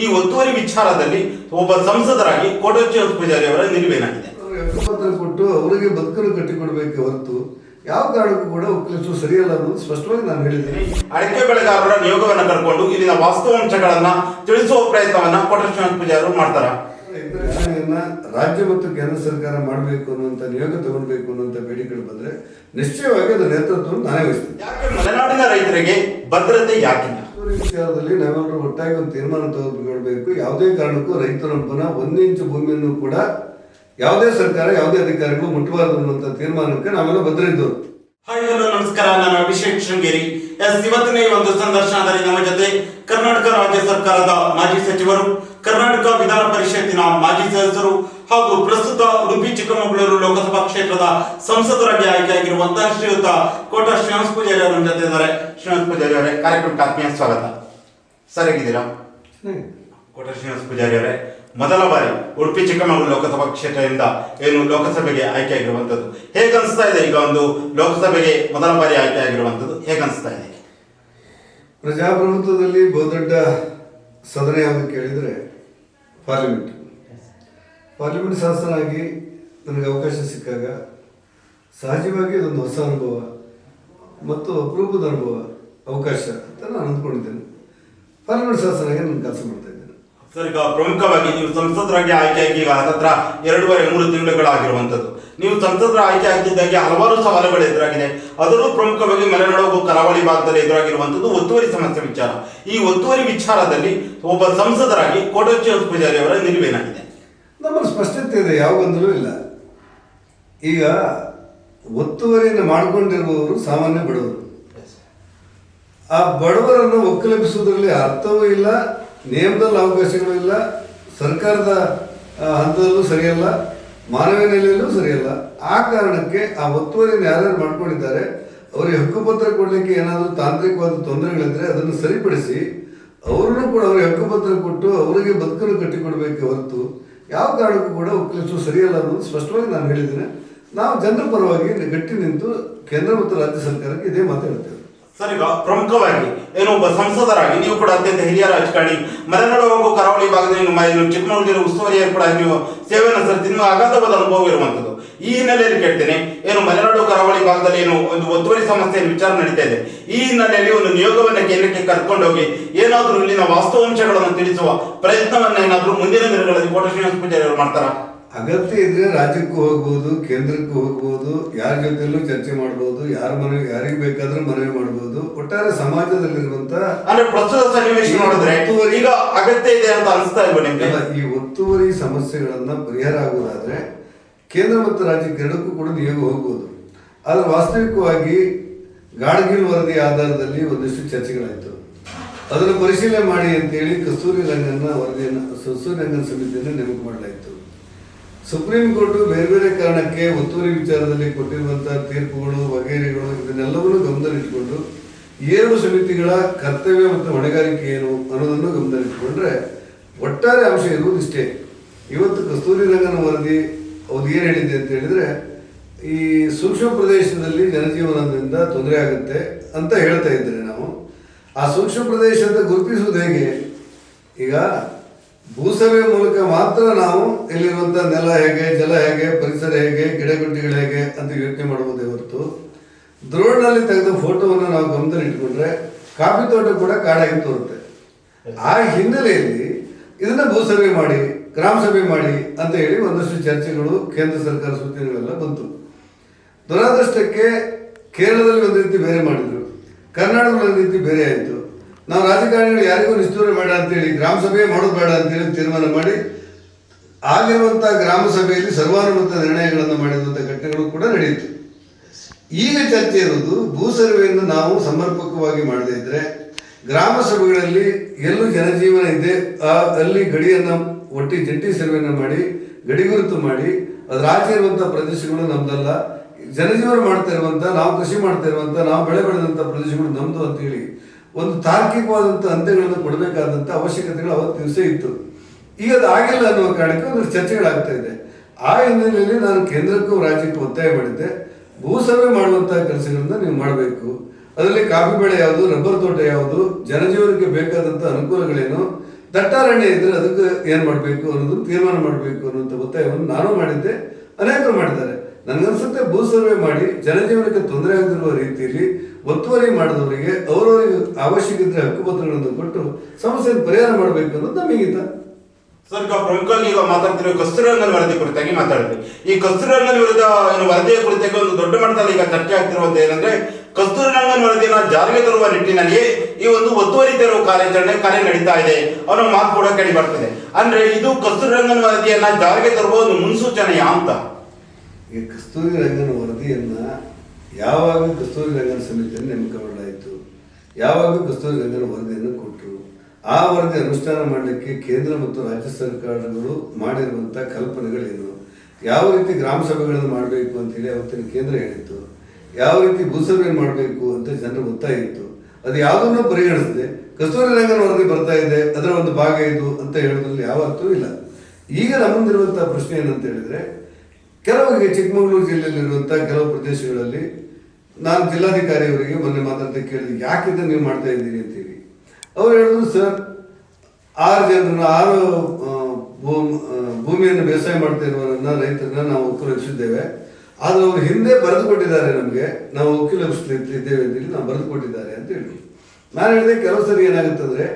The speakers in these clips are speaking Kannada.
ಈ ಒತ್ತುವರಿ ವಿಚಾರದಲ್ಲಿ ಒಬ್ಬ ಸಂಸದರಾಗಿ ಕೋಟೋಚಿ ಪೂಜಾರಿ ಅವರ ನಿಲುವೇನಾಗಿದೆ. ಕೊಟ್ಟು ಅವರಿಗೆ ಬದುಕನ್ನು ಕಟ್ಟಿಕೊಡ್ಬೇಕು ಹೊರತು ಯಾವ ಕಾರಣಕ್ಕೂ ಕೂಡ ಒಕ್ಕಲಿಸುವ ಸರಿಯಲ್ಲ ಅನ್ನೋದು ಸ್ಪಷ್ಟವಾಗಿ ನಾನು ಹೇಳಿದ್ದೀನಿ. ಅಡಿಕೆ ಬೆಳೆಗಾರರ ನಿಯೋಗವನ್ನು ಕರ್ಕೊಂಡು ಇಲ್ಲಿನ ವಾಸ್ತವಾಂಶಗಳನ್ನ ತಿಳಿಸುವ ಪ್ರಯತ್ನವನ್ನ ಕೋಟೇಶ್ವರ ಪೂಜಾರಿ ಅವರು ಮಾಡ್ತಾರ. ರಾಜ್ಯ ಮತ್ತು ಕೇಂದ್ರ ಸರ್ಕಾರ ಮಾಡಬೇಕು ಅನ್ನುವಂಥ ನಿಯೋಗ ತಗೊಳ್ಬೇಕು ಅನ್ನುವಂಥ ಬೇಡಿಕೆಗಳು ಬಂದ್ರೆ ನಿಶ್ಚಯವಾಗಿ ಅದರ ನೇತೃತ್ವವನ್ನು ನಾನೇ ವಹಿಸ್ತೀನಿ. ಯಾಕೆ ಮಲೆನಾಡಿನ ರೈತರಿಗೆ ಭದ್ರತೆ ಯಾಕಿಲ್ಲ? ವಿಚಾರದಲ್ಲಿ ನಾವೆಲ್ಲರೂ ಒಟ್ಟಾಗಿ ಒಂದು ತೀರ್ಮಾನ ತೆಗೆದುಕೊಳ್ಬೇಕು. ಯಾವುದೇ ಕಾರಣಕ್ಕೂ ರೈತರೊಬ್ಬನ ಒಂದು ಇಂಚು ಭೂಮಿಯನ್ನು ಕೂಡ ಯಾವುದೇ ಸರ್ಕಾರ, ಯಾವುದೇ ಅಧಿಕಾರಿಗಳು ಮುಟ್ಟಬಾರದು ಅನ್ನುವಂಥ ತೀರ್ಮಾನಕ್ಕೆ ನಾವೆಲ್ಲ ಬದ್ಧರಿದ್ದವರು ಹಾಯ್ ನಮಸ್ಕಾರ. ನಾನು ಅಭಿಷೇಕ್ ಶೃಂಗೇರಿ. ಎಸ್ ಇವತ್ತಿನ ಒಂದು ಸಂದರ್ಶನದಲ್ಲಿ ನಮ್ಮ ಜೊತೆ ಕರ್ನಾಟಕ ರಾಜ್ಯ ಸರ್ಕಾರದ ಮಾಜಿ ಸಚಿವರು, ಕರ್ನಾಟಕ ವಿಧಾನ ಪರಿಷತ್ತಿನ ಮಾಜಿ ಸದಸ್ಯರು ಹಾಗೂ ಪ್ರಸ್ತುತ ಉಡುಪಿ ಚಿಕ್ಕಮಗಳೂರು ಲೋಕಸಭಾ ಕ್ಷೇತ್ರದ ಸಂಸದರಾಗಿ ಆಯ್ಕೆಯಾಗಿರುವಂತಹ ಶ್ರೀಯುತ ಕೋಟ ಶ್ರೀನಿವಾಸ ಪೂಜಾರಿ ಅವರ ಜೊತೆ ಇದ್ದಾರೆ. ಶ್ರೀನಿವಾಸ ಪೂಜಾರಿ ಅವರೇ ಕಾರ್ಯಕ್ರಮಕ್ಕೆ ಆತ್ಮೀಯ ಸ್ವಾಗತ. ಸರ್ ಹೇಗಿದ್ದೀರಾ ಕೋಟ ಶ್ರೀನಿವಾಸ ಪೂಜಾರಿ ಅವರೇ ಮೊದಲ ಬಾರಿ ಉಡುಪಿ ಚಿಕ್ಕಮಗಳೂರು ಲೋಕಸಭಾ ಕ್ಷೇತ್ರದಿಂದ ಏನು ಲೋಕಸಭೆಗೆ ಆಯ್ಕೆಯಾಗಿರುವಂತದ್ದು ಹೇಗೆ ಅನಿಸ್ತಾ ಇದೆ ಈಗ ಒಂದು ಲೋಕಸಭೆಗೆ ಮೊದಲ ಬಾರಿ ಆಯ್ಕೆಯಾಗಿರುವಂಥದ್ದು? ಹೇಗೆ ಅನಿಸ್ತಾ ಇದೆ? ಪ್ರಜಾಪ್ರಭುತ್ವದಲ್ಲಿ ಬಹುದೊಡ್ಡ ಸದನ ಯಾವುದು ಕೇಳಿದರೆ ಪಾರ್ಲಿಮೆಂಟ್ ಪಾರ್ಲಿಮೆಂಟ್ ಸದಸ್ಯನಾಗಿ ನನಗೆ ಅವಕಾಶ ಸಿಕ್ಕಾಗ ಸಹಜವಾಗಿ ಇದೊಂದು ಹೊಸ ಅನುಭವ ಮತ್ತು ಅಪರೂಪದ ಅನುಭವ, ಅವಕಾಶ ಅಂತ ನಾನು ಅಂದ್ಕೊಂಡಿದ್ದೇನೆ. ಪಾರ್ಲಿಮೆಂಟ್ ಸದಸ್ಯನಾಗಿ ನಾನು ಕೆಲಸ ಮಾಡ್ತಾ ಇದ್ದೇನೆ. ಸರ್, ಈಗ ಪ್ರಮುಖವಾಗಿ ನೀವು ಸಂಸದರಾಗಿ ಆಯ್ಕೆಯಾಗಿ ಈಗ ಹತ್ರ ಎರಡೂವರೆ, ಮೂರು ತಿಂಗಳುಗಳಾಗಿರುವಂಥದ್ದು. ನೀವು ಸಂಸದರ ಆಯ್ಕೆ ಆಗಿದ್ದಾಗೆ ಹಲವಾರು ಸವಾಲುಗಳು ಎದುರಾಗಿದೆ. ಅದರಲ್ಲೂ ಪ್ರಮುಖವಾಗಿ ಮಲೆನಾಡು ಕರಾವಳಿ ಭಾಗದಲ್ಲಿ ಎದುರಾಗಿರುವಂಥದ್ದು ಒತ್ತುವರಿ ಸಮಸ್ಯೆ ವಿಚಾರ. ಈ ಒತ್ತುವರಿ ವಿಚಾರದಲ್ಲಿ ಒಬ್ಬ ಸಂಸದರಾಗಿ ಕೋಟೋಚಿ ಪೂಜಾರಿ ಅವರ ನಿಲುವೇನಾಗಿದೆ? ನಮ್ಮಲ್ಲಿ ಸ್ಪಷ್ಟತೆ ಇದೆ ಯಾವ ಗೊಂದಲೂ ಇಲ್ಲ. ಈಗ ಒತ್ತುವರಿಯನ್ನು ಮಾಡಿಕೊಂಡಿರುವವರು ಸಾಮಾನ್ಯ ಬಡವರು. ಆ ಬಡವರನ್ನು ಒಕ್ಕಲೆಬ್ಬಿಸುವುದರಲ್ಲಿ ಅರ್ಥವೂ ಇಲ್ಲ ನಿಯಮದಲ್ಲಿ ಅವಕಾಶಗಳು ಇಲ್ಲ ಸರ್ಕಾರದ ಹಂತದಲ್ಲೂ ಸರಿಯಲ್ಲ ಮಾನವೀಯ ನೆಲೆಯಲ್ಲೂ ಸರಿಯಲ್ಲ. ಆ ಕಾರಣಕ್ಕೆ ಆ ಒತ್ತುವರಿಯನ್ನು ಯಾರ್ಯಾರು ಮಾಡ್ಕೊಂಡಿದ್ದಾರೆ ಅವರಿಗೆ ಹಕ್ಕುಪತ್ರ ಕೊಡಲಿಕ್ಕೆ ಏನಾದರೂ ತಾಂತ್ರಿಕವಾದ ತೊಂದರೆಗಳಿದ್ರೆ ಅದನ್ನು ಸರಿಪಡಿಸಿ ಅವರನ್ನು ಕೂಡ ಅವರಿಗೆ ಹಕ್ಕುಪತ್ರ ಕೊಟ್ಟು ಅವರಿಗೆ ಬದುಕನ್ನು ಕಟ್ಟಿಕೊಡಬೇಕೆ ಹೊರತು ಯಾವ ಕಾರಣಕ್ಕೂ ಕೂಡ ಉಪಯೋಗಿಸುವ ಸರಿಯಲ್ಲ ಅನ್ನೋದು ಸ್ಪಷ್ಟವಾಗಿ ನಾನು ಹೇಳಿದ್ದೇನೆ. ನಾವು ಜನರ ಪರವಾಗಿ ಗಟ್ಟಿ ನಿಂತು ಕೇಂದ್ರ ಮತ್ತು ರಾಜ್ಯ ಸರ್ಕಾರಕ್ಕೆ ಇದೇ ಮಾತಾಡ್ತೇವೆ ಸರ್, ಈಗ ಪ್ರಮುಖವಾಗಿ ಏನು ಒಬ್ಬ ಸಂಸದರಾಗಿ ನೀವು ಕೂಡ ಅತ್ಯಂತ ಹಿರಿಯ ರಾಜಕಾರಣಿ. ಮಲೆನಾಡು ಹಾಗೂ ಕರಾವಳಿ ಭಾಗದಲ್ಲಿ ನಿಮ್ಮ ಚಿಕ್ಕಮಗಳೂರು ಉಸ್ತುವಾರಿಯಾಗಿ ಕೂಡ ನೀವು ಸೇವೆಯನ್ನು ಸರ್, ತಿನ್ನುವ ಅಗಾಧವಾದ ಅನುಭವ ಇರುವಂಥದ್ದು. ಈ ಹಿನ್ನೆಲೆಯಲ್ಲಿ ಕೇಳ್ತೇನೆ ಏನು ಮಲೆನಾಡು ಕರಾವಳಿ ಭಾಗದಲ್ಲಿ ಏನು ಒಂದು ಒತ್ತುವರಿ ಸಮಸ್ಯೆ ವಿಚಾರ ನಡೀತಾ ಇದೆ. ಈ ಹಿನ್ನೆಲೆಯಲ್ಲಿ ಒಂದು ನಿಯೋಗವನ್ನು ಕೇಂದ್ರಕ್ಕೆ ಕರ್ಕೊಂಡೋಗಿ ಏನಾದರೂ ಇಲ್ಲಿನ ವಾಸ್ತವಾಂಶಗಳನ್ನು ತಿಳಿಸುವ ಪ್ರಯತ್ನವನ್ನ ಏನಾದರೂ ಮುಂದಿನ ದಿನಗಳಲ್ಲಿ ಕೋಟ ಶ್ರೀನಿವಾಸ ಪೂಜಾರಿ ಅವರು ಮಾಡ್ತಾರಾ? ಅಗತ್ಯ ಇದ್ರೆ ರಾಜ್ಯಕ್ಕೂ ಹೋಗ್ಬೋದು ಕೇಂದ್ರಕ್ಕೂ ಹೋಗ್ಬೋದು ಯಾರ ಜೊತೆಲ್ಲೂ ಚರ್ಚೆ ಮಾಡ್ಬೋದು ಯಾರ ಮನವಿ ಯಾರಿಗೆ ಬೇಕಾದ್ರೂ ಮನವಿ ಮಾಡ್ಬೋದು. ಒಟ್ಟಾರೆ ಸಮಾಜದಲ್ಲಿರುವಂತ ಅಂದ್ರೆ ಪ್ರಸ್ತುತ ಸನ್ನಿವೇಶ ನೋಡಿದ್ರೆ ಈಗ ಅಗತ್ಯ ಇದೆ ಅಂತ ಅನಿಸ್ತಾ ಇಲ್ಲ ನಿಮ್ಗೆ? ಈ ಒತ್ತುವರಿ ಸಮಸ್ಯೆಗಳನ್ನ ಪರಿಹಾರ ಆಗುವುದಾದ್ರೆ ಕೇಂದ್ರ ಮತ್ತು ರಾಜ್ಯಕ್ಕೆ ಎರಡಕ್ಕೂ ಕೂಡ ನಿಯೋಗ ಹೋಗ್ಬೋದು. ಆದರೆ ವಾಸ್ತವಿಕವಾಗಿ ಗಾಡ್ಗಿಲ್ ವರದಿ ಆಧಾರದಲ್ಲಿ ಒಂದಿಷ್ಟು ಚರ್ಚೆಗಳಾಯಿತು. ಅದನ್ನು ಪರಿಶೀಲನೆ ಮಾಡಿ ಅಂತೇಳಿ ಕಸ್ತೂರಿ ರಂಗನ ವರದಿಯನ್ನು ಕಸ್ತೂರಿ ರಂಗನ ಸಮಿತಿಯನ್ನು ನೇಮಕ ಮಾಡಲಾಯಿತು. ಸುಪ್ರೀಂ ಕೋರ್ಟ್ ಬೇರೆ ಬೇರೆ ಕಾರಣಕ್ಕೆ ಒತ್ತುವರಿ ವಿಚಾರದಲ್ಲಿ ಕೊಟ್ಟಿರುವಂತಹ ತೀರ್ಪುಗಳು ವಗೇರೆಗಳು ಇದನ್ನೆಲ್ಲವನ್ನು ಈ ಎರಡು ಸಮಿತಿಗಳ ಕರ್ತವ್ಯ ಮತ್ತು ಹೊಣೆಗಾರಿಕೆ ಏನು ಅನ್ನೋದನ್ನು ಗಮನದಲ್ಲಿಟ್ಟುಕೊಂಡ್ರೆ ಒಟ್ಟಾರೆ ಅಂಶ ಇರುವುದಿಷ್ಟೇ ಇವತ್ತು ಕಸ್ತೂರಿ ರಂಗನ ವರದಿ ಅವ್ರು ಏನು ಹೇಳಿದೆ ಅಂತ ಹೇಳಿದ್ರೆ, ಈ ಸೂಕ್ಷ್ಮ ಪ್ರದೇಶದಲ್ಲಿ ಜನಜೀವನದಿಂದ ತೊಂದರೆ ಆಗುತ್ತೆ ಅಂತ ಹೇಳ್ತಾ ಇದ್ದೇನೆ ನಾವು. ಆ ಸೂಕ್ಷ್ಮ ಪ್ರದೇಶ ಅಂತ ಗುರುತಿಸುವುದು ಹೇಗೆ? ಈಗ ಭೂಸಭೆ ಮೂಲಕ ಮಾತ್ರ ನಾವು ಇಲ್ಲಿರುವಂಥ ನೆಲ ಹೇಗೆ, ಜಲ ಹೇಗೆ, ಪರಿಸರ ಹೇಗೆ, ಗಿಡಗಂಟಿಗಳು ಹೇಗೆ ಅಂತ ಯೋಚನೆ ಮಾಡಬಹುದೇ ಹೊರತು ದ್ರೋಣಲ್ಲಿ ತೆಗೆದ ಫೋಟೋವನ್ನು ನಾವು ಗಮನದಲ್ಲಿ ಇಟ್ಕೊಂಡ್ರೆ ಕಾಫಿ ತೋಟ ಕೂಡ ಕಾಡಾಗಿ ತೋರುತ್ತೆ. ಆ ಹಿನ್ನೆಲೆಯಲ್ಲಿ ಇದನ್ನು ಭೂಸಭೆ ಮಾಡಿ ಗ್ರಾಮ ಸಭೆ ಮಾಡಿ ಅಂತ ಹೇಳಿ ಒಂದಷ್ಟು ಚರ್ಚೆಗಳು ಕೇಂದ್ರ ಸರ್ಕಾರ ಸೂಚನೆಗಳೆಲ್ಲ ಬಂತು. ದುರಾದೃಷ್ಟಕ್ಕೆ ಕೇರಳದಲ್ಲಿ ಒಂದು ರೀತಿ ಬೇರೆ ಮಾಡಿದ್ರು. ಕರ್ನಾಟಕದಲ್ಲಿ ಒಂದು ರೀತಿ ಬೇರೆ ಆಯಿತು. ನಾವು ರಾಜಕಾರಣಿಗಳು ಯಾರಿಗೂ ನಿಷ್ಠೂರ ಬೇಡ ಅಂತೇಳಿ ಗ್ರಾಮ ಸಭೆ ಮಾಡೋದು ಬೇಡ ಅಂತೇಳಿ ತೀರ್ಮಾನ ಮಾಡಿ ಆಗಿರುವಂಥ ಗ್ರಾಮ ಸಭೆಯಲ್ಲಿ ಸರ್ವಾನುಮತ ನಿರ್ಣಯಗಳನ್ನು ಮಾಡಿರುವಂಥ ಘಟನೆಗಳು ಕೂಡ ನಡೆಯಿತು. ಈಗ ಚರ್ಚೆ ಇರೋದು ಭೂ ಸರ್ವೆಯನ್ನು ನಾವು ಸಮರ್ಪಕವಾಗಿ ಮಾಡದೇ ಇದ್ದರೆ ಗ್ರಾಮ ಸಭೆಗಳಲ್ಲಿ ಎಲ್ಲೂ ಜನಜೀವನ ಇದೆ. ಅಲ್ಲಿ ಗಡಿಯನ್ನು ಒಟ್ಟಿ ಜಂಟಿ ಸರ್ವೆಯನ್ನು ಮಾಡಿ, ಗಡಿ ಗುರುತು ಮಾಡಿ, ಅದ್ರ ಆಚೆ ಇರುವಂಥ ಪ್ರದೇಶಗಳು ನಮ್ದಲ್ಲ. ಜನಜೀವನ ಮಾಡ್ತಾ ಇರುವಂಥ ನಾವು ಕೃಷಿ ಮಾಡ್ತಾ ಇರುವಂಥ ನಾವು ಬೆಳೆ ಬೆಳೆದಂಥ ಪ್ರದೇಶಗಳು ನಮ್ದು ಅಂತೇಳಿ ಒಂದು ತಾರ್ಕಿಕವಾದಂಥ ಅಂತ್ಯಗಳನ್ನು ಕೊಡಬೇಕಾದಂಥ ಅವಶ್ಯಕತೆಗಳು ಅವತ್ತು ದಿವಸ ಇತ್ತು. ಈಗ ಅದು ಆಗಿಲ್ಲ ಅನ್ನುವ ಕಾರಣಕ್ಕೆ ಒಂದು ಚರ್ಚೆಗಳಾಗ್ತಾ ಇದೆ. ಆ ಹಿನ್ನೆಲೆಯಲ್ಲಿ ನಾನು ಕೇಂದ್ರಕ್ಕೂ ರಾಜ್ಯಕ್ಕೂ ಒತ್ತಾಯ ಮಾಡಿದ್ದೆ. ಭೂ ಸರ್ವೆ ಮಾಡುವಂತಹ ಕೆಲಸಗಳನ್ನ ನೀವು ಮಾಡಬೇಕು. ಅದರಲ್ಲಿ ಕಾಫಿ ಬೆಳೆ ಯಾವುದು, ರಬ್ಬರ್ ತೋಟ ಯಾವುದು, ಜನಜೀವನಕ್ಕೆ ಬೇಕಾದಂಥ ಅನುಕೂಲಗಳೇನು ದಟ್ಟಾರಣ್ಯ ಇದ್ರೆ ಅದಕ್ಕೆ ಏನು ಮಾಡಬೇಕು ಅನ್ನೋದು, ತೀರ್ಮಾನ ಮಾಡಬೇಕು ಅನ್ನೋಂಥ ಒತ್ತಾಯವನ್ನು ನಾನು ಮಾಡಿದ್ದೆ. ಅನೇಕರು ಮಾಡಿದ್ದಾರೆ. ನನಗನ್ಸುತ್ತೆ ಭೂ ಸರ್ವೆ ಮಾಡಿ ಜನಜೀವನಕ್ಕೆ ತೊಂದರೆ ಆಗದಿರುವ ರೀತಿಯಲ್ಲಿ ಒತ್ತುವರಿ ಮಾಡಿದವರಿಗೆ ಅವರವರಿಗೆ ಅವಶ್ಯಕ ಇದ್ರೆ ಹಕ್ಕುಪತ್ರಗಳನ್ನು ಕೊಟ್ಟು ಸಮಸ್ಯೆಯನ್ನು ಪರಿಹಾರ ಮಾಡಬೇಕು ಅನ್ನೋದು ನಮಗೀತ ಸರ್ ಪ್ರಮುಖವಾಗಿ ಈಗ ಮಾತಾಡ್ತಿರೋ ಕಸ್ತೂರಂಗನ್ ವರದಿ ಕುರಿತಾಗಿ ಮಾತಾಡಿದ್ವಿ ಈ ಕಸ್ತೂರಂಗನ್ ವಿರುದ್ಧ ಏನು ವರದಿಯ ಕುರಿತಾಗಿ ಒಂದು ದೊಡ್ಡ ಮಟ್ಟದಲ್ಲಿ ಈಗ ಚರ್ಚೆ ಆಗ್ತಿರುವಂತ ಏನಂದ್ರೆ ಕಸ್ತೂರಿರಂಗನ್ ವರದಿಯನ್ನ ಜಾರಿಗೆ ತರುವ ನಿಟ್ಟಿನಲ್ಲಿ ಈ ಒಂದು ಒತ್ತುವರಿ ತೆರವು ಕಾರ್ಯಾಚರಣೆ ಕಾರ್ಯ ನಡೀತಾ ಇದೆ. ಅನ್ನೋ ಮಾತು ಕೂಡ ಕೇಳಿ ಬರ್ತದೆ. ಅಂದ್ರೆ ಇದು ಕಸ್ತೂರಿರಂಗನ್ ವರದಿಯನ್ನ ಜಾರಿಗೆ ತರುವ ಒಂದು ಮುನ್ಸೂಚನೆಯ ಅಂತ. ಈ ಕಸ್ತೂರಿ ರಂಗನ ವರದಿಯನ್ನ ಯಾವಾಗ ಕಸ್ತೂರಿ ರಂಗನ ಸಮಿತಿಯನ್ನು ನೇಮಕ ಮಾಡಲಾಯಿತು? ಯಾವಾಗ ಕಸ್ತೂರಿ ರಂಗನ ವರದಿಯನ್ನು ಕೊಟ್ಟರು ಆ ವರದಿ ಅನುಷ್ಠಾನ ಮಾಡಲಿಕ್ಕೆ ಕೇಂದ್ರ ಮತ್ತು ರಾಜ್ಯ ಸರ್ಕಾರಗಳು ಮಾಡಿರುವಂಥ ಕಲ್ಪನೆಗಳೇನು? ಯಾವ ರೀತಿ ಗ್ರಾಮ ಸಭೆಗಳನ್ನು ಮಾಡಬೇಕು ಅಂತೇಳಿ ಅವತ್ತಿನ ಕೇಂದ್ರ ಹೇಳಿತ್ತು. ಯಾವ ರೀತಿ ಭೂಸರ್ವೆ ಮಾಡಬೇಕು ಅಂತ ಜನರು ಗೊತ್ತಾಗಿತ್ತು ಅದು ಯಾವುದನ್ನು ಪರಿಗಣಿಸದೆ ಕಸ್ತೂರಿ ರಂಗನ ವರದಿ ಬರ್ತಾ ಇದೆ, ಅದರ ಒಂದು ಭಾಗ ಇದು ಅಂತ ಹೇಳೋದ್ರಲ್ಲಿ ಯಾವ ಅರ್ಥವೂ ಇಲ್ಲ. ಈಗ ನಮ್ಮಂದಿರುವಂತಹ ಪ್ರಶ್ನೆ ಏನಂತ ಹೇಳಿದ್ರೆ, ಕೆಲವರಿಗೆ ಚಿಕ್ಕಮಗಳೂರು ಜಿಲ್ಲೆಯಲ್ಲಿರುವಂಥ ಕೆಲವು ಪ್ರದೇಶಗಳಲ್ಲಿ ನಾನು ಜಿಲ್ಲಾಧಿಕಾರಿಯವರಿಗೆ ಮೊನ್ನೆ ಮಾತಾಡ್ತಾ ಕೇಳಿದೆ, ಯಾಕೆ ಇದನ್ನ ನೀವು ಮಾಡ್ತಾ ಇದ್ದೀರಿ ಅಂತೇಳಿ ಅವ್ರು ಹೇಳಿದ್ರು, ಸರ್, ಆರು ಜನರನ್ನ, ಆರು ಭೂಮಿಯನ್ನು ಬೇಸಾಯ ಮಾಡ್ತಾ ಇರುವವರನ್ನ ರೈತರನ್ನ ನಾವು ಒಕ್ಕಲಿಸಿದ್ದೇವೆ ಆದ್ರೆ ಅವರು ಹಿಂದೆ ಬರೆದು ಕೊಟ್ಟಿದ್ದಾರೆ ನಮಗೆ. ನಾವು ಒಕ್ಕಲಿಸಿದ್ದೇವೆ ಅಂತೇಳಿ ನಾವು ಬರೆದು ಕೊಟ್ಟಿದ್ದಾರೆ ಅಂತ ಹೇಳಿ. ನಾನು ಹೇಳಿದೆ ಕೆಲವು ಸರಿ ಏನಾಗುತ್ತಂದರೆ,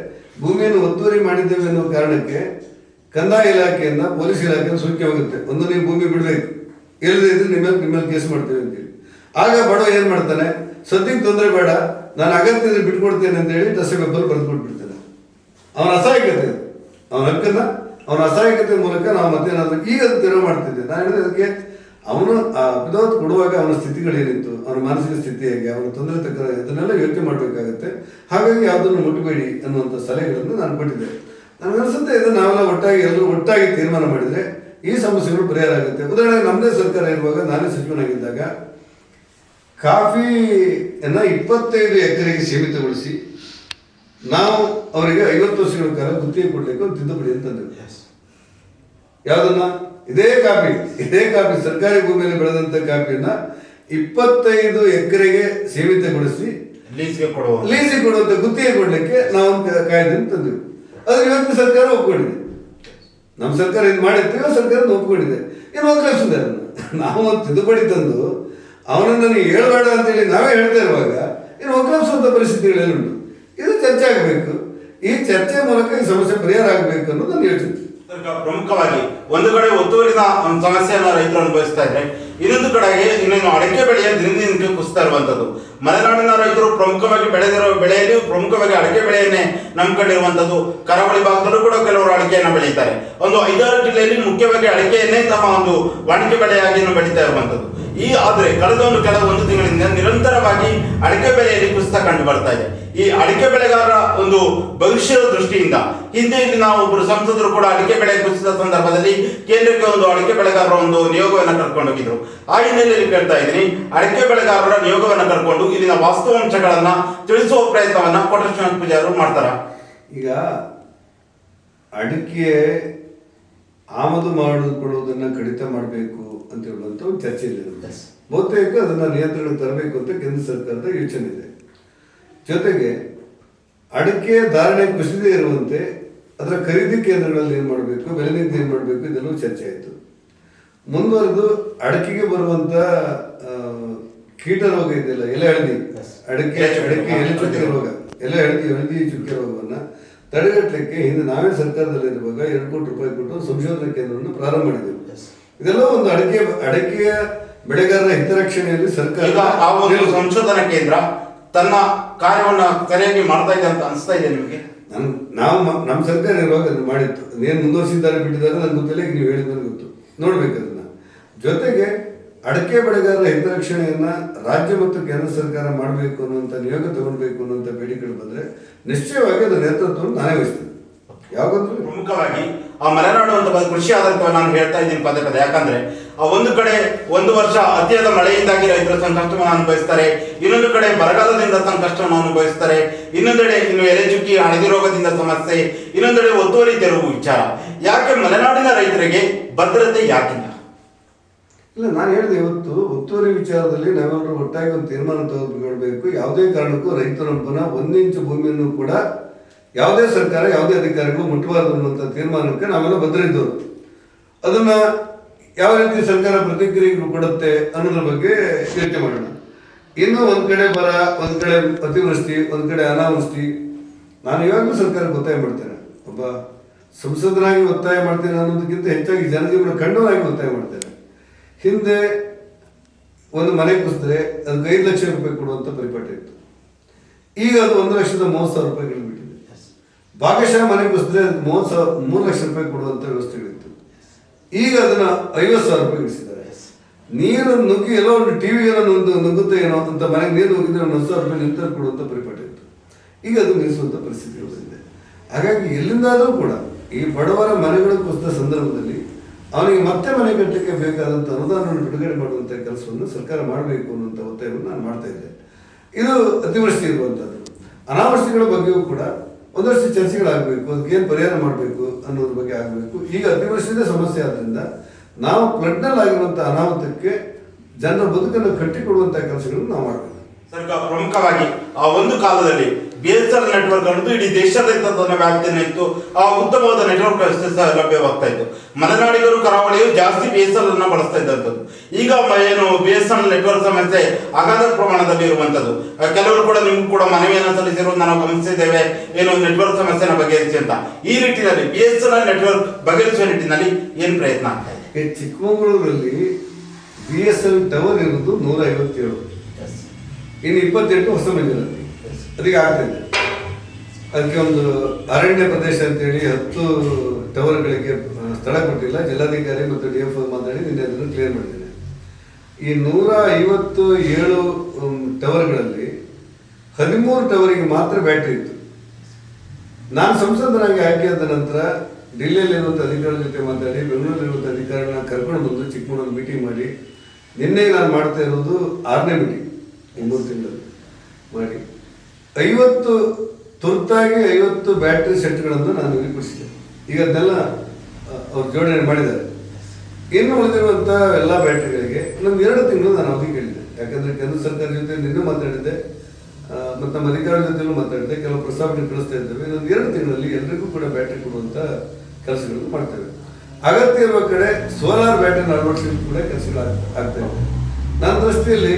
ಭೂಮಿಯನ್ನು ಒತ್ತುವರಿ ಮಾಡಿದ್ದೇವೆ ಅನ್ನೋ ಕಾರಣಕ್ಕೆ ಕಂದಾಯ ಇಲಾಖೆಯಿಂದ ಪೊಲೀಸ್ ಇಲಾಖೆಯಿಂದ ಸೂಚನೆ ಹೋಗುತ್ತೆ ಒಂದು ನೀವು ಭೂಮಿ ಬಿಡಬೇಕು. ಇಲ್ಲದೆ ಇದ್ರೆ ನಿಮ್ಮ ಮೇಲೆ ನಿಮ್ಮ ಮೇಲೆ ಕೇಸ್ ಮಾಡ್ತೇವೆ ಅಂತೇಳಿ ಆಗ ಬಡವ ಏನು ಮಾಡ್ತಾನೆ? ಸದ್ಯಕ್ಕೆ ತೊಂದರೆ ಬೇಡ. ನಾನು ಅಗತ್ಯ ಇದ್ರೆ ಬಿಟ್ಕೊಡ್ತೇನೆ ಅಂತ ಹೇಳಿ ದಸ ಬೆಂಬಲ ಬರೆದು ಕೊಟ್ಬಿಡ್ತಾನೆ ಅವನ ಅಸಹಾಯಕತೆ. ಅವನ ಹಕ್ಕನ್ನ ಅವನ ಅಸಹಾಯಕತೆ ಮೂಲಕ ನಾವು ಮತ್ತೇನಾದ್ರೂ ಈಗ ತೆರವು ಮಾಡ್ತಿದ್ದೆ ನಾನು ಹೇಳಿದೆ ಅದಕ್ಕೆ ಅವನು ಆ ವಿಧವತ್ ಕೊಡುವಾಗ ಅವನ ಸ್ಥಿತಿಗಳೇನಿತ್ತು ಅವನ ಮಾನಸಿಕ ಸ್ಥಿತಿ ಹೇಗೆ ಅವನ ತೊಂದರೆ ತಕ್ಕ ಇದನ್ನೆಲ್ಲ ಯೋಚನೆ ಮಾಡಬೇಕಾಗುತ್ತೆ. ಹಾಗಾಗಿ ಯಾವುದನ್ನು ಮುಟ್ಟಬೇಡಿ ಅನ್ನುವಂಥ ಸಲಹೆಗಳನ್ನು ನಾನು ಕೊಟ್ಟಿದ್ದೆ. ನನಗನ್ಸುತ್ತೆ ಇದು ನಾವೆಲ್ಲ ಒಟ್ಟಾಗಿ ಎಲ್ಲರೂ ಒಟ್ಟಾಗಿ ತೀರ್ಮಾನ ಮಾಡಿದರೆ ಈ ಸಮಸ್ಯೆಗಳು ಪರಿಹಾರ ಆಗುತ್ತೆ ಉದಾಹರಣೆಗೆ ನಮ್ಮದೇ ಸರ್ಕಾರ ಇರುವಾಗ ನಾನೇ ಸಚಿವನಾಗಿದ್ದಾಗ ಕಾಫಿಯನ್ನು ಇಪ್ಪತ್ತೈದು ಎಕರೆಗೆ ಸೀಮಿತಗೊಳಿಸಿ ನಾವು ಅವರಿಗೆ ಐವತ್ತು ವರ್ಷಗಳ ಕಾಲ ಗುತ್ತಿಗೆ ಕೊಡಲಿಕ್ಕೆ ಒಂದು ತಿದ್ದುಪಡಿ ಅಂತಂದ್ರೆ ಯಾವ್ದನ್ನ? ಇದೇ ಕಾಫಿ ಇದೇ ಕಾಫಿ ಸರ್ಕಾರಿ ಭೂಮಿಯಲ್ಲಿ ಬೆಳೆದಂತ ಕಾಫಿಯನ್ನ ಇಪ್ಪತ್ತೈದು ಎಕರೆಗೆ ಸೀಮಿತಗೊಳಿಸಿ ಲೀಸ್ಗೆ ಕೊಡುವ ಲೀಸಿಗೆ ಕೊಡುವಂತ ಗುತ್ತಿಗೆ ಕೊಡಲಿಕ್ಕೆ ನಾವೊಂದು ಒಂದು ಕಾಯ್ದೆಯನ್ನು ತಂದೆವು. ಅದ್ರ ಇವತ್ತು ಸರ್ಕಾರ ಒಪ್ಕೊಂಡಿದೆ. ನಮ್ಮ ಸರ್ಕಾರ ಇದು ಮಾಡಿರ್ತೀವೋ ಸರ್ಕಾರ ಒಪ್ಕೊಂಡಿದೆ. ಇನ್ನು ಒಕ್ಕಲಿಸಿದೆ ನಾವು ಒಂದು ತಿದ್ದುಪಡಿ ತಂದು ಅವನನ್ನು ನೀವು ಹೇಳಬೇಡ ಅಂತೇಳಿ ನಾವೇ ಹೇಳ್ತಾ ಇರುವಾಗ ಇನ್ನು ಒಕ್ಕಲಿಸುವಂಥ ಪರಿಸ್ಥಿತಿಗಳೆಲ್ಲ ಉಂಟು. ಇದು ಚರ್ಚೆ ಆಗಬೇಕು. ಈ ಚರ್ಚೆ ಮೂಲಕ ಈ ಸಮಸ್ಯೆ ಪರಿಹಾರ ಆಗಬೇಕು ಅನ್ನೋದು ನಾನು ಈಗ ಪ್ರಮುಖವಾಗಿ ಒಂದು ಕಡೆ ಒತ್ತುವರಿನ ಒಂದು ಸಮಸ್ಯೆಯನ್ನ ರೈತರು ಅನುಭವಿಸ್ತಾ ಇದ್ರೆ ಇನ್ನೊಂದು ಕಡೆಗೆ ಇನ್ನೇನು ಅಡಿಕೆ ಬೆಳೆಯ ದಿನದಿಂದ ಕುಸಿತಾ ಇರುವಂತದ್ದು. ಮಲೆನಾಡಿನ ರೈತರು ಪ್ರಮುಖವಾಗಿ ಬೆಳೆದಿರುವ ಬೆಳೆಯಲ್ಲಿ ಪ್ರಮುಖವಾಗಿ ಅಡಿಕೆ ಬೆಳೆಯನ್ನೇ ನಂಬ್ಕೊಂಡಿರುವಂತದ್ದು ಕರಾವಳಿ ಭಾಗದಲ್ಲೂ ಕೂಡ ಕೆಲವರು ಅಡಿಕೆಯನ್ನ ಬೆಳೀತಾರೆ. ಒಂದು ಐದಾರು ಜಿಲ್ಲೆಯಲ್ಲಿ ಮುಖ್ಯವಾಗಿ ಅಡಿಕೆಯನ್ನೇ ತಮ್ಮ ಒಂದು ವಾಣಿಜ್ಯ ಬೆಳೆಯಾಗಿ ಬೆಳೀತಾ ಇರುವಂತದ್ದು ಈ ಆದರೆ ಕಳೆದ ಒಂದು ಕೆಲವು ಒಂದು ತಿಂಗಳಿಂದ ನಿರಂತರವಾಗಿ ಅಡಿಕೆ ಬೆಲೆಯಲ್ಲಿ ಕುಸಿತ ಕಂಡು ಬರ್ತಾ ಇದೆ. ಈ ಅಡಿಕೆ ಬೆಳೆಗಾರರ ಒಂದು ಭವಿಷ್ಯದ ದೃಷ್ಟಿಯಿಂದ ಹಿಂದೆ ಇಲ್ಲಿ ನಾವು ಒಬ್ಬರು ಸಂಸದರು ಕೂಡ ಅಡಿಕೆ ಬೆಳೆ ಕುಸಿದ ಸಂದರ್ಭದಲ್ಲಿ ಕೇಂದ್ರಕ್ಕೆ ಒಂದು ಅಡಿಕೆ ಬೆಳೆಗಾರರ ಒಂದು ನಿಯೋಗವನ್ನು ಕರ್ಕೊಂಡು ಹೋಗಿದ್ರು. ಆ ಹಿನ್ನೆಲೆಯಲ್ಲಿ ಕೇಳ್ತಾ ಇದ್ದೀನಿ, ಅಡಿಕೆ ಬೆಳೆಗಾರರ ನಿಯೋಗವನ್ನು ಕರ್ಕೊಂಡು ಇಲ್ಲಿನ ವಾಸ್ತವಾಂಶಗಳನ್ನ ತಿಳಿಸುವ ಪ್ರಯತ್ನವನ್ನ ಕೋಟೇಶ್ವರ ಪೂಜಾರರು ಮಾಡ್ತಾರ. ಈಗ ಅಡಿಕೆ ಆಮದು ಮಾಡಿಕೊಳ್ಳುವುದನ್ನ ಕಡಿತ ಮಾಡಬೇಕು ಅಂತ ಹೇಳುವಂತ ಒಂದು ಚರ್ಚೆ ಇದೆ. Yes. ಬಹುತೇಕ ಅದನ್ನ ನಿಯಂತ್ರಣಕ್ಕೆ ತರಬೇಕು ಅಂತ ಕೇಂದ್ರ ಸರ್ಕಾರದ ಯೋಚನೆ ಇದೆ. ಜೊತೆಗೆ ಅಡಿಕೆ ಧಾರಣೆ ಕುಸಿದೇ ಇರುವಂತೆ ಅದರ ಖರೀದಿ ಕೇಂದ್ರಗಳಲ್ಲಿ ಏನು ಮಾಡಬೇಕು ಬೆಲೆ ನಿಗದಿ ಏನು ಮಾಡಬೇಕು ಇದೆಲ್ಲವೂ ಚರ್ಚೆ ಆಯಿತು. ಮುಂದುವರೆದು ಅಡಿಕೆಗೆ ಬರುವಂತ ಕೀಟ ರೋಗ ಇದೆಯಲ್ಲ ಎಲೆ ಹಳದಿ. ಅಡಿಕೆ ಅಡಿಕೆ ಎಲೆ ಚುಕ್ಕೆ ರೋಗ. ಎಲೆ ಹಳದಿ ಹಳದಿ ಚುಕ್ಕೆ ರೋಗವನ್ನು ತಡೆಗಟ್ಟಲಿಕ್ಕೆ ಹಿಂದೆ ನಾವೇ ಸರ್ಕಾರದಲ್ಲಿರುವಾಗ ಎರಡು ಕೋಟಿ ರೂಪಾಯಿ ಕೊಟ್ಟು ಸಂಶೋಧನಾ ಕೇಂದ್ರವನ್ನು ಪ್ರಾರಂಭ ಮಾಡಿದೆವು. ಇದೆಲ್ಲ ಒಂದು ಅಡಿಕೆ ಅಡಿಕೆಯ ಬೆಳೆಗಾರರ ಹಿತರಕ್ಷಣೆಯಲ್ಲಿ ಸರ್ಕಾರ ಆ ಒಂದು ಸಂಶೋಧನಾ ಕೇಂದ್ರ ತನ್ನ ಕಾರ್ಯವನ್ನು ಸರಿಯಾಗಿ ಮಾಡ್ತಾ ಇದೆ ಅಂತ ಅನಿಸ್ತಾ ಇದೆ ನಿಮಗೆ? ನನ್ ನಾವು ನಮ್ಮ ಸರ್ಕಾರ ಇರುವಾಗ ಅದನ್ನು ಮಾಡಿತ್ತು. ಅದೇನು ಮುಂದುವರಿಸಿದ್ದಾರೆ ಬಿಟ್ಟಿದ್ದಾರೆ ನನ್ನ ಗೊತ್ತಿಲ್ಲ ನೀವು ಹೇಳಿದ್ರೆ ಗೊತ್ತು. ನೋಡ್ಬೇಕು ಅದನ್ನ. ಜೊತೆಗೆ ಅಡಕೆ ಬೆಳೆಗಾರರ ಹಿತರಕ್ಷಣೆಯನ್ನ ರಾಜ್ಯ ಮತ್ತು ಕೇಂದ್ರ ಸರ್ಕಾರ ಮಾಡಬೇಕು ಅನ್ನುವಂಥ ನಿಯೋಗ ತಗೊಳ್ಬೇಕು ಅನ್ನುವಂಥ ಬೇಡಿಕೆಗಳು ಬಂದರೆ ನಿಶ್ಚಯವಾಗಿ ಅದರ ನೇತೃತ್ವವನ್ನು ನಾನೇ ವಹಿಸ್ತೇನೆ. ಯಾವಾಗಂದ್ರೆ ಪ್ರಮುಖವಾಗಿ ಆ ಮಲೆನಾಡು ಅಂತ ಕೃಷಿ ಆಧಾರಿತ ನಾನು ಹೇಳ್ತಾ ಇದ್ದೀನಿ ಪದೇ ಪದೇ. ಯಾಕಂದ್ರೆ ಆ ಒಂದು ಕಡೆ ಒಂದು ವರ್ಷ ಅತಿಯಾದ ಮಳೆಯಿಂದಾಗಿ ರೈತರು ಸಂಕಷ್ಟವನ್ನು ಅನುಭವಿಸ್ತಾರೆ ಇನ್ನೊಂದು ಕಡೆ ಬರಗಾಲದಿಂದ ಸಂಕಷ್ಟವನ್ನು ಅನುಭವಿಸ್ತಾರೆ ಇನ್ನೊಂದೆಡೆ ಇನ್ನು ಎಲೆ ಚುಕ್ಕಿ ಹಳದಿ ರೋಗದಿಂದ ಸಮಸ್ಯೆ ಇನ್ನೊಂದೆಡೆ ಒತ್ತುವರಿ ತೆರವು ವಿಚಾರ. ಯಾಕೆ ಮಲೆನಾಡಿನ ರೈತರಿಗೆ ಭದ್ರತೆ ಯಾಕಿಲ್ಲ? ಇಲ್ಲ, ನಾನು ಹೇಳಿದೆ ಇವತ್ತು ಒತ್ತುವರಿ ವಿಚಾರದಲ್ಲಿ ನಾವೆಲ್ಲರೂ ಒಟ್ಟಾಗಿ ಒಂದು ತೀರ್ಮಾನ ತೆಗೆದುಕೊಳ್ಬೇಕು. ಯಾವುದೇ ಕಾರಣಕ್ಕೂ ರೈತರೊಬ್ಬನ ಒಂದು ಇಂಚು ಭೂಮಿಯನ್ನು ಕೂಡ ಯಾವುದೇ ಸರ್ಕಾರ, ಯಾವುದೇ ಅಧಿಕಾರಿಗಳು ಮುಟ್ಟಬಾರದು ಅನ್ನುವಂಥ ತೀರ್ಮಾನಕ್ಕೆ ನಾವೆಲ್ಲ ಬದ್ರಿದ್ದವರು ಅದನ್ನ ಯಾವ ರೀತಿ ಸರ್ಕಾರ ಪ್ರತಿಕ್ರಿಯೆಗಳು ಕೊಡುತ್ತೆ ಅನ್ನೋದ್ರ ಬಗ್ಗೆ ಯೋಚನೆ ಮಾಡೋಣ. ಇನ್ನು ಒಂದು ಕಡೆ ಬರ, ಒಂದು ಕಡೆ ಅತಿವೃಷ್ಟಿ, ಒಂದು ಕಡೆ ಅನಾವೃಷ್ಟಿ. ನಾನು ಯಾವಾಗಲೂ ಸರ್ಕಾರಕ್ಕೆ ಒತ್ತಾಯ ಮಾಡ್ತೇನೆ. ಒಬ್ಬ ಸಂಸದರಾಗಿ ಒತ್ತಾಯ ಮಾಡ್ತೇನೆ ಅನ್ನೋದಕ್ಕಿಂತ ಹೆಚ್ಚಾಗಿ ಜನಜೀವನ ಕಂಡವರಾಗಿ ಒತ್ತಾಯ ಮಾಡ್ತೇನೆ. ಹಿಂದೆ ಒಂದು ಮನೆ ಕುಸಿದ್ರೆ ಅದಕ್ಕೆ ಐದು ಲಕ್ಷ ರೂಪಾಯಿ ಕೊಡುವಂತ ಪರಿಪಾಠ ಇತ್ತು. ಈಗ ಅದು ಒಂದು ಲಕ್ಷದ ಮೂವತ್ತು ಸಾವಿರ ರೂಪಾಯಿ ಬಿಟ್ಟಿದೆ ಭಾಗಶಃ ಮನೆ ಕುಸಿದ್ರೆ ಅದಕ್ಕೆ ಮೂವತ್ತು ಸಾವಿರ ಮೂರು ಲಕ್ಷ ರೂಪಾಯಿ ಕೊಡುವಂತ ವ್ಯವಸ್ಥೆಗಳಿತ್ತು. ಈಗ ಅದನ್ನ ಐವತ್ತು ಸಾವಿರ ರೂಪಾಯಿ ಇಳಿಸಿದ್ದಾರೆ. ನೀರು ನುಗ್ಗಿ ಎಲ್ಲೋ ಒಂದು ಟಿವಿ ಏನೋ ಒಂದು ನುಗ್ಗುತ್ತೆ ಏನೋ ಅಂತ ಮನೆಗೆ ನೀರು ನುಗ್ಗಿದ್ರೆ ಒಂದು ಸಾವಿರ ರೂಪಾಯಿ ನಿಂತರ ಕೊಡುವಂತ ಪರಿಪಾಠ ಇತ್ತು. ಈಗ ಅದು ನಿಲ್ಲಿಸುವಂತ ಪರಿಸ್ಥಿತಿ ಬಂದಿದೆ. ಹಾಗಾಗಿ ಎಲ್ಲಿಂದಾದರೂ ಕೂಡ ಈ ಬಡವರ ಮನೆಗಳು ಕುಸಿದ ಸಂದರ್ಭದಲ್ಲಿ ಅವನಿಗೆ ಮತ್ತೆ ಮನೆ ಕಟ್ಟಲಿಕ್ಕೆ ಬೇಕಾದಂಥ ಅನುದಾನವನ್ನು ಬಿಡುಗಡೆ ಮಾಡುವಂಥ ಕೆಲಸವನ್ನು ಸರ್ಕಾರ ಮಾಡಬೇಕು ಅನ್ನುವಂಥ ಒತ್ತಾಯವನ್ನು ನಾನು ಮಾಡ್ತಾ ಇದ್ದೆ ಇದು ಅತಿವೃಷ್ಟಿ ಇರುವಂಥದ್ದು ಅನಾವೃಷ್ಟಿಗಳ ಬಗ್ಗೆಯೂ ಕೂಡ ಒಂದಷ್ಟು ಚರ್ಚೆಗಳಾಗಬೇಕು ಅದಕ್ಕೆ ಏನು ಪರಿಹಾರ ಮಾಡಬೇಕು ಅನ್ನೋದ್ರ ಬಗ್ಗೆ ಆಗಬೇಕು. ಈಗ ಅತಿವೃಷ್ಟಿದೇ ಸಮಸ್ಯೆ ಆದ್ರಿಂದ ನಾವು ಫ್ಲಡ್ನಲ್ಲಿ ಆಗಿರುವಂಥ ಅನಾಹುತಕ್ಕೆ ಜನರ ಬದುಕನ್ನು ಕಟ್ಟಿಕೊಡುವಂಥ ಕೆಲಸಗಳನ್ನು ನಾವು ಮಾಡಬೇಕು. ಸರ್ಕಾರ ಪ್ರಮುಖವಾಗಿ ಆ ಒಂದು ಕಾಲದಲ್ಲಿ ಬಿ ಎಸ್ ಎಲ್ ನೆಟ್ವರ್ಕ್ ಅನ್ನೋದು ಇಡೀ ದೇಶದ ತನ್ನ ವ್ಯಾಪ್ತಿಯನ್ನು ಇತ್ತು. ಆ ಉತ್ತಮವಾದ ನೆಟ್ವರ್ಕ್ ವ್ಯವಸ್ಥೆ ಸಹ ಲಭ್ಯವಾಗ್ತಾ ಇತ್ತು. ಮಲೆನಾಡಿಗರು ಕರಾವಳಿಯು ಜಾಸ್ತಿ ಬಿ ಎಸ್ ಎಲ್ ಅನ್ನ ಬಳಸ್ತಾ ಇದ್ದಂಥದ್ದು. ಈಗ ಏನು ಬಿ ಎಸ್ ಎಲ್ ನೆಟ್ವರ್ಕ್ ಸಮಸ್ಯೆ ಅಗಾಧ ಪ್ರಮಾಣದಲ್ಲಿ ಇರುವಂತದ್ದು ಕೆಲವರು ಕೂಡ ನಿಮ್ಗೂ ಕೂಡ ಮನವಿಯನ್ನು ಸಲ್ಲಿಸಿರುವುದು ನಾವು ಗಮನಿಸಿದ್ದೇವೆ. ಏನು ನೆಟ್ವರ್ಕ್ ಸಮಸ್ಯೆನ ಬಗೆಹರಿಸಿ ಅಂತ. ಈ ನಿಟ್ಟಿನಲ್ಲಿ ಬಿ ಎಸ್ ಎಲ್ ನೆಟ್ವರ್ಕ್ ಬಗೆಹರಿಸುವ ನಿಟ್ಟಿನಲ್ಲಿ ಏನ್ ಪ್ರಯತ್ನ ಆಗ್ತಾ ಇದೆ? ಈ ಚಿಕ್ಕಮಗಳೂರಲ್ಲಿ ಬಿ ಎಸ್ ಎಲ್ ಟವರ್ ಇರುವುದು ನೂರ ಐವತ್ತೇಳು ಇನ್ನು ಇಪ್ಪತ್ತೆಂಟು ಹೊಸ ಮಂಜೂರಾತಿ ಅದಕ್ಕೆ ಆಗ್ತಿದೆ ಅದಕ್ಕೆ ಒಂದು ಅರಣ್ಯ ಪ್ರದೇಶ ಅಂತೇಳಿ ಹತ್ತು ಟವರ್ಗಳಿಗೆ ಸ್ಥಳ ಕೊಟ್ಟಿಲ್ಲ. ಜಿಲ್ಲಾಧಿಕಾರಿ ಮತ್ತು ಡಿ ಎಫ್ ಮಾತಾಡಿ ನಿನ್ನೆ ಅದನ್ನು ಕ್ಲಿಯರ್ ಮಾಡಿದ್ದೇನೆ ಈ ನೂರ ಐವತ್ತು ಏಳು ಟವರ್ಗಳಲ್ಲಿ ಹದಿಮೂರು ಟವರಿಗೆ ಮಾತ್ರ ಬ್ಯಾಟ್ರಿ ಇತ್ತು. ನಾನು ಸಂಸದನಾಗಿ ಆಯ್ಕೆಯಾದ ನಂತರ ಡಿಲ್ಲಿಯಲ್ಲಿರುವಂಥ ಅಧಿಕಾರಿಗಳ ಜೊತೆ ಮಾತಾಡಿ, ಬೆಂಗಳೂರಲ್ಲಿರುವಂಥ ಅಧಿಕಾರಿಗಳನ್ನ ಕರ್ಕೊಂಡು ಬಂದು ಚಿಕ್ಕಮಗಳೂರು ಮೀಟಿಂಗ್ ಮಾಡಿ, ನಿನ್ನೆ ನಾನು ಮಾಡ್ತಾ ಇರೋದು ಆರನೇ ಮೀಟಿಂಗ್ ಮೂರು ತಿಂಗಳಲ್ಲಿ ಮಾಡಿ. ಐವತ್ತು ತುರ್ತಾಗಿ ಐವತ್ತು ಬ್ಯಾಟ್ರಿ ಸೆಟ್ಗಳನ್ನು ನಾನು ನಿರೀಕ್ಷಿಸಿದೆ ಈಗ ಅದನ್ನೆಲ್ಲ ಅವ್ರು ಜೋಡಣೆ ಮಾಡಿದ್ದಾರೆ. ಇನ್ನು ಉಳಿದಿರುವಂಥ ಎಲ್ಲ ಬ್ಯಾಟ್ರಿಗಳಿಗೆ ಇನ್ನೊಂದು ಎರಡು ತಿಂಗಳು ನಾನು ಅವಧಿ ಕೇಳಿದೆ. ಯಾಕಂದ್ರೆ ಕೇಂದ್ರ ಸರ್ಕಾರ ಜೊತೆ ನಿನ್ನೆ ಮಾತಾಡಿದ್ದೆ ಮತ್ತು ನಮ್ಮ ಅಧಿಕಾರಿ ಜೊತೆಲೂ ಮಾತಾಡಿದೆ ಕೆಲವು ಪ್ರಸ್ತಾವನೆ ಕಳಿಸ್ತಾ ಇದ್ದೇವೆ. ಇನ್ನೊಂದು ಎರಡು ತಿಂಗಳಲ್ಲಿ ಎಲ್ರಿಗೂ ಕೂಡ ಬ್ಯಾಟ್ರಿ ಕೊಡುವಂಥ ಕೆಲಸಗಳನ್ನು ಮಾಡ್ತೇವೆ. ಅಗತ್ಯ ಇರುವ ಕಡೆ ಸೋಲಾರ್ ಬ್ಯಾಟ್ರಿನ ಅಳವಡಿಸಲಿಕ್ಕೆ ಕೂಡ ಕೆಲಸಗಳು ಆಗ್- ಆಗ್ತಾ ಇದೆ. ನನ್ನ ದೃಷ್ಟಿಯಲ್ಲಿ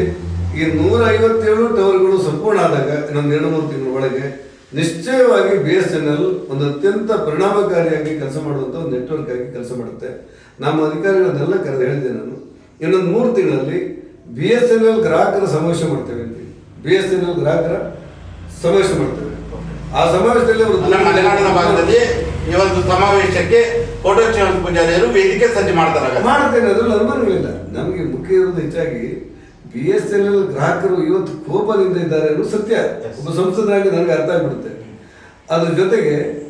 ಈ ನೂರ ಐವತ್ತೇಳು ಟವರ್ಗಳು ಸಂಪೂರ್ಣ ಆದಾಗ ಇನ್ನೊಂದು ಎರಡು ಮೂರು ತಿಂಗಳ ಒಳಗೆ ನಿಶ್ಚಯವಾಗಿ ಬಿ ಎಸ್ ಎನ್ ಎಲ್ ಒಂದು ಅತ್ಯಂತ ಪರಿಣಾಮಕಾರಿಯಾಗಿ ಕೆಲಸ ಮಾಡುವಂಥ ಒಂದು ನೆಟ್ವರ್ಕ್ ಆಗಿ ಕೆಲಸ ಮಾಡುತ್ತೆ. ನಮ್ಮ ಅಧಿಕಾರಿಗಳನ್ನೆಲ್ಲ ಕರೆದು ಹೇಳಿದೆ ನಾನು. ಇನ್ನೊಂದು ಮೂರು ತಿಂಗಳಲ್ಲಿ ಬಿ ಎಸ್ ಎನ್ ಎಲ್ ಗ್ರಾಹಕರ ಸಮಾವೇಶ ಮಾಡ್ತೇವೆ ಅಂತ ಬಿ ಎಸ್ ಎನ್ ಎಲ್ ಗ್ರಾಹಕರ ಸಮಾವೇಶ ಮಾಡ್ತೇವೆ. ಆ ಸಮಾವೇಶದಲ್ಲಿ ಮಲೆನಾಡಿನ ಭಾಗದಲ್ಲಿ ಈ ಒಂದು ಸಮಾವೇಶಕ್ಕೆ ಪೂಜಾರಿಯರು ವೇದಿಕೆ ಸಜ್ಜು ಮಾಡ್ತಾರೆ. ಮಾಡ್ತೇನೆ ಅದರಲ್ಲಿ ಅನುಮಾನಗಳಿಲ್ಲ. ನಮಗೆ ಮುಖ್ಯ ಇರೋದು ಹೆಚ್ಚಾಗಿ ಬಿ ಎಸ್ ಎನ್ ಎಲ್ ಗ್ರಾಹಕರು ಇವತ್ತು ಕೋಪದಿಂದ ಇದ್ದಾರೆ ಅನ್ನೋದು ಸತ್ಯ. ಒಬ್ಬ ಸಂಸದರಾಗಿ ನನಗೆ ಅರ್ಥ ಆಗ್ಬಿಡುತ್ತೆ. ಅದ್ರ ಜೊತೆಗೆ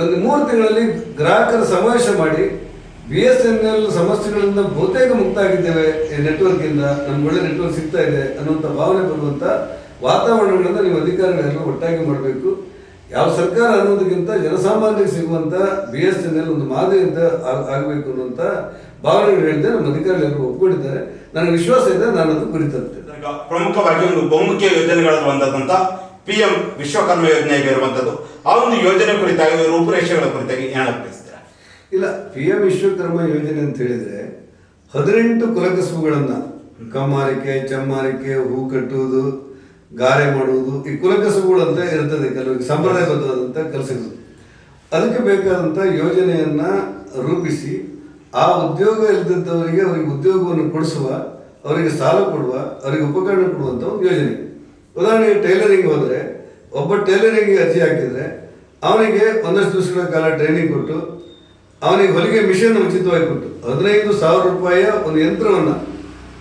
ಒಂದು ಮೂರು ತಿಂಗಳಲ್ಲಿ ಗ್ರಾಹಕರ ಸಮಾವೇಶ ಮಾಡಿ ಬಿ ಎಸ್ ಎನ್ ಎಲ್ ಸಮಸ್ಯೆಗಳಿಂದ ಬಹುತೇಕ ಮುಕ್ತ ಆಗಿದ್ದೇವೆ ಈ ನೆಟ್ವರ್ಕ್ ಇಂದ. ನಮ್ಗೆ ಒಳ್ಳೆ ನೆಟ್ವರ್ಕ್ ಸಿಗ್ತಾ ಇದೆ ಅನ್ನುವಂಥ ಭಾವನೆ ಬರುವಂತ ವಾತಾವರಣಗಳನ್ನ ನೀವು ಅಧಿಕಾರಿಗಳೆಲ್ಲ ಒಟ್ಟಾಗಿ ಮಾಡಬೇಕು. ಯಾವ ಸರ್ಕಾರ ಅನ್ನೋದಕ್ಕಿಂತ ಜನಸಾಮಾನ್ಯರಿಗೆ ಸಿಗುವಂತ ಬಿ ಎಸ್ ಎನ್ ಎಲ್ ಒಂದು ಮಾದರಿ ಅಂತ ಆಗ್- ಅನ್ನುವಂಥ ಭಾವನೆಗಳು ಹೇಳಿದೆ ನಮ್ಮ ಅಧಿಕಾರಿಗಳು ಒಪ್ಕೊಂಡಿದ್ದಾರೆ. ನನಗೆ ವಿಶ್ವಾಸ ಇದೆ ನಾನು ಅದು ಕುರಿತಂತೆ ಪ್ರಮುಖವಾಗಿ ಒಂದು ಬಹುಮುಖ್ಯ ಯೋಜನೆಗಳಲ್ಲಿ ಒಂದಾದಂತ ಪಿ ಎಂ ವಿಶ್ವಕರ್ಮ ಯೋಜನೆಗೆ ಇರುವಂತದ್ದು. ಆ ಒಂದು ಯೋಜನೆ ಕುರಿತಾಗಿ ರೂಪುರೇಷೆಗಳ ಕುರಿತಾಗಿ ಬಯಸ್ತೀರಾ? ಇಲ್ಲ ಪಿ ಎಂ ವಿಶ್ವಕರ್ಮ ಯೋಜನೆ ಅಂತ ಹೇಳಿದ್ರೆ ಹದಿನೆಂಟು ಕುಲಕಸುಬುಗಳನ್ನ ಕಮ್ಮಾರಿಕೆ ಚಮ್ಮಾರಿಕೆ ಹೂ ಕಟ್ಟುವುದು ಗಾರೆ ಮಾಡುವುದು ಈ ಕುಲಕಸುಬುಗಳಂತ ಅಂತ ಇರ್ತದೆ ಕೆಲವರಿಗೆ ಸಂಪ್ರದಾಯಬದ್ಧವಾದಂಥ ಕೆಲಸಗಳು. ಅದಕ್ಕೆ ಬೇಕಾದಂಥ ಯೋಜನೆಯನ್ನ ರೂಪಿಸಿ ಆ ಉದ್ಯೋಗ ಇಲ್ಲದಿದ್ದವರಿಗೆ ಅವರಿಗೆ ಉದ್ಯೋಗವನ್ನು ಕೊಡಿಸುವ, ಅವರಿಗೆ ಸಾಲ ಕೊಡುವ, ಅವರಿಗೆ ಉಪಕರಣ ಕೊಡುವಂಥ ಒಂದು ಯೋಜನೆ. ಉದಾಹರಣೆಗೆ ಟೈಲರಿಂಗ್ ಹೋದರೆ, ಒಬ್ಬ ಟೈಲರಿಂಗ್ ಅರ್ಜಿ ಹಾಕಿದ್ರೆ, ಅವನಿಗೆ ಒಂದಷ್ಟು ದಿವಸಗಳ ಕಾಲ ಟ್ರೈನಿಂಗ್ ಕೊಟ್ಟು, ಅವನಿಗೆ ಹೊಲಿಗೆ ಮಿಷನ್ ಉಚಿತವಾಗಿ ಕೊಟ್ಟು, ಹದಿನೈದು ಸಾವಿರ ರೂಪಾಯಿಯ ಒಂದು ಯಂತ್ರವನ್ನು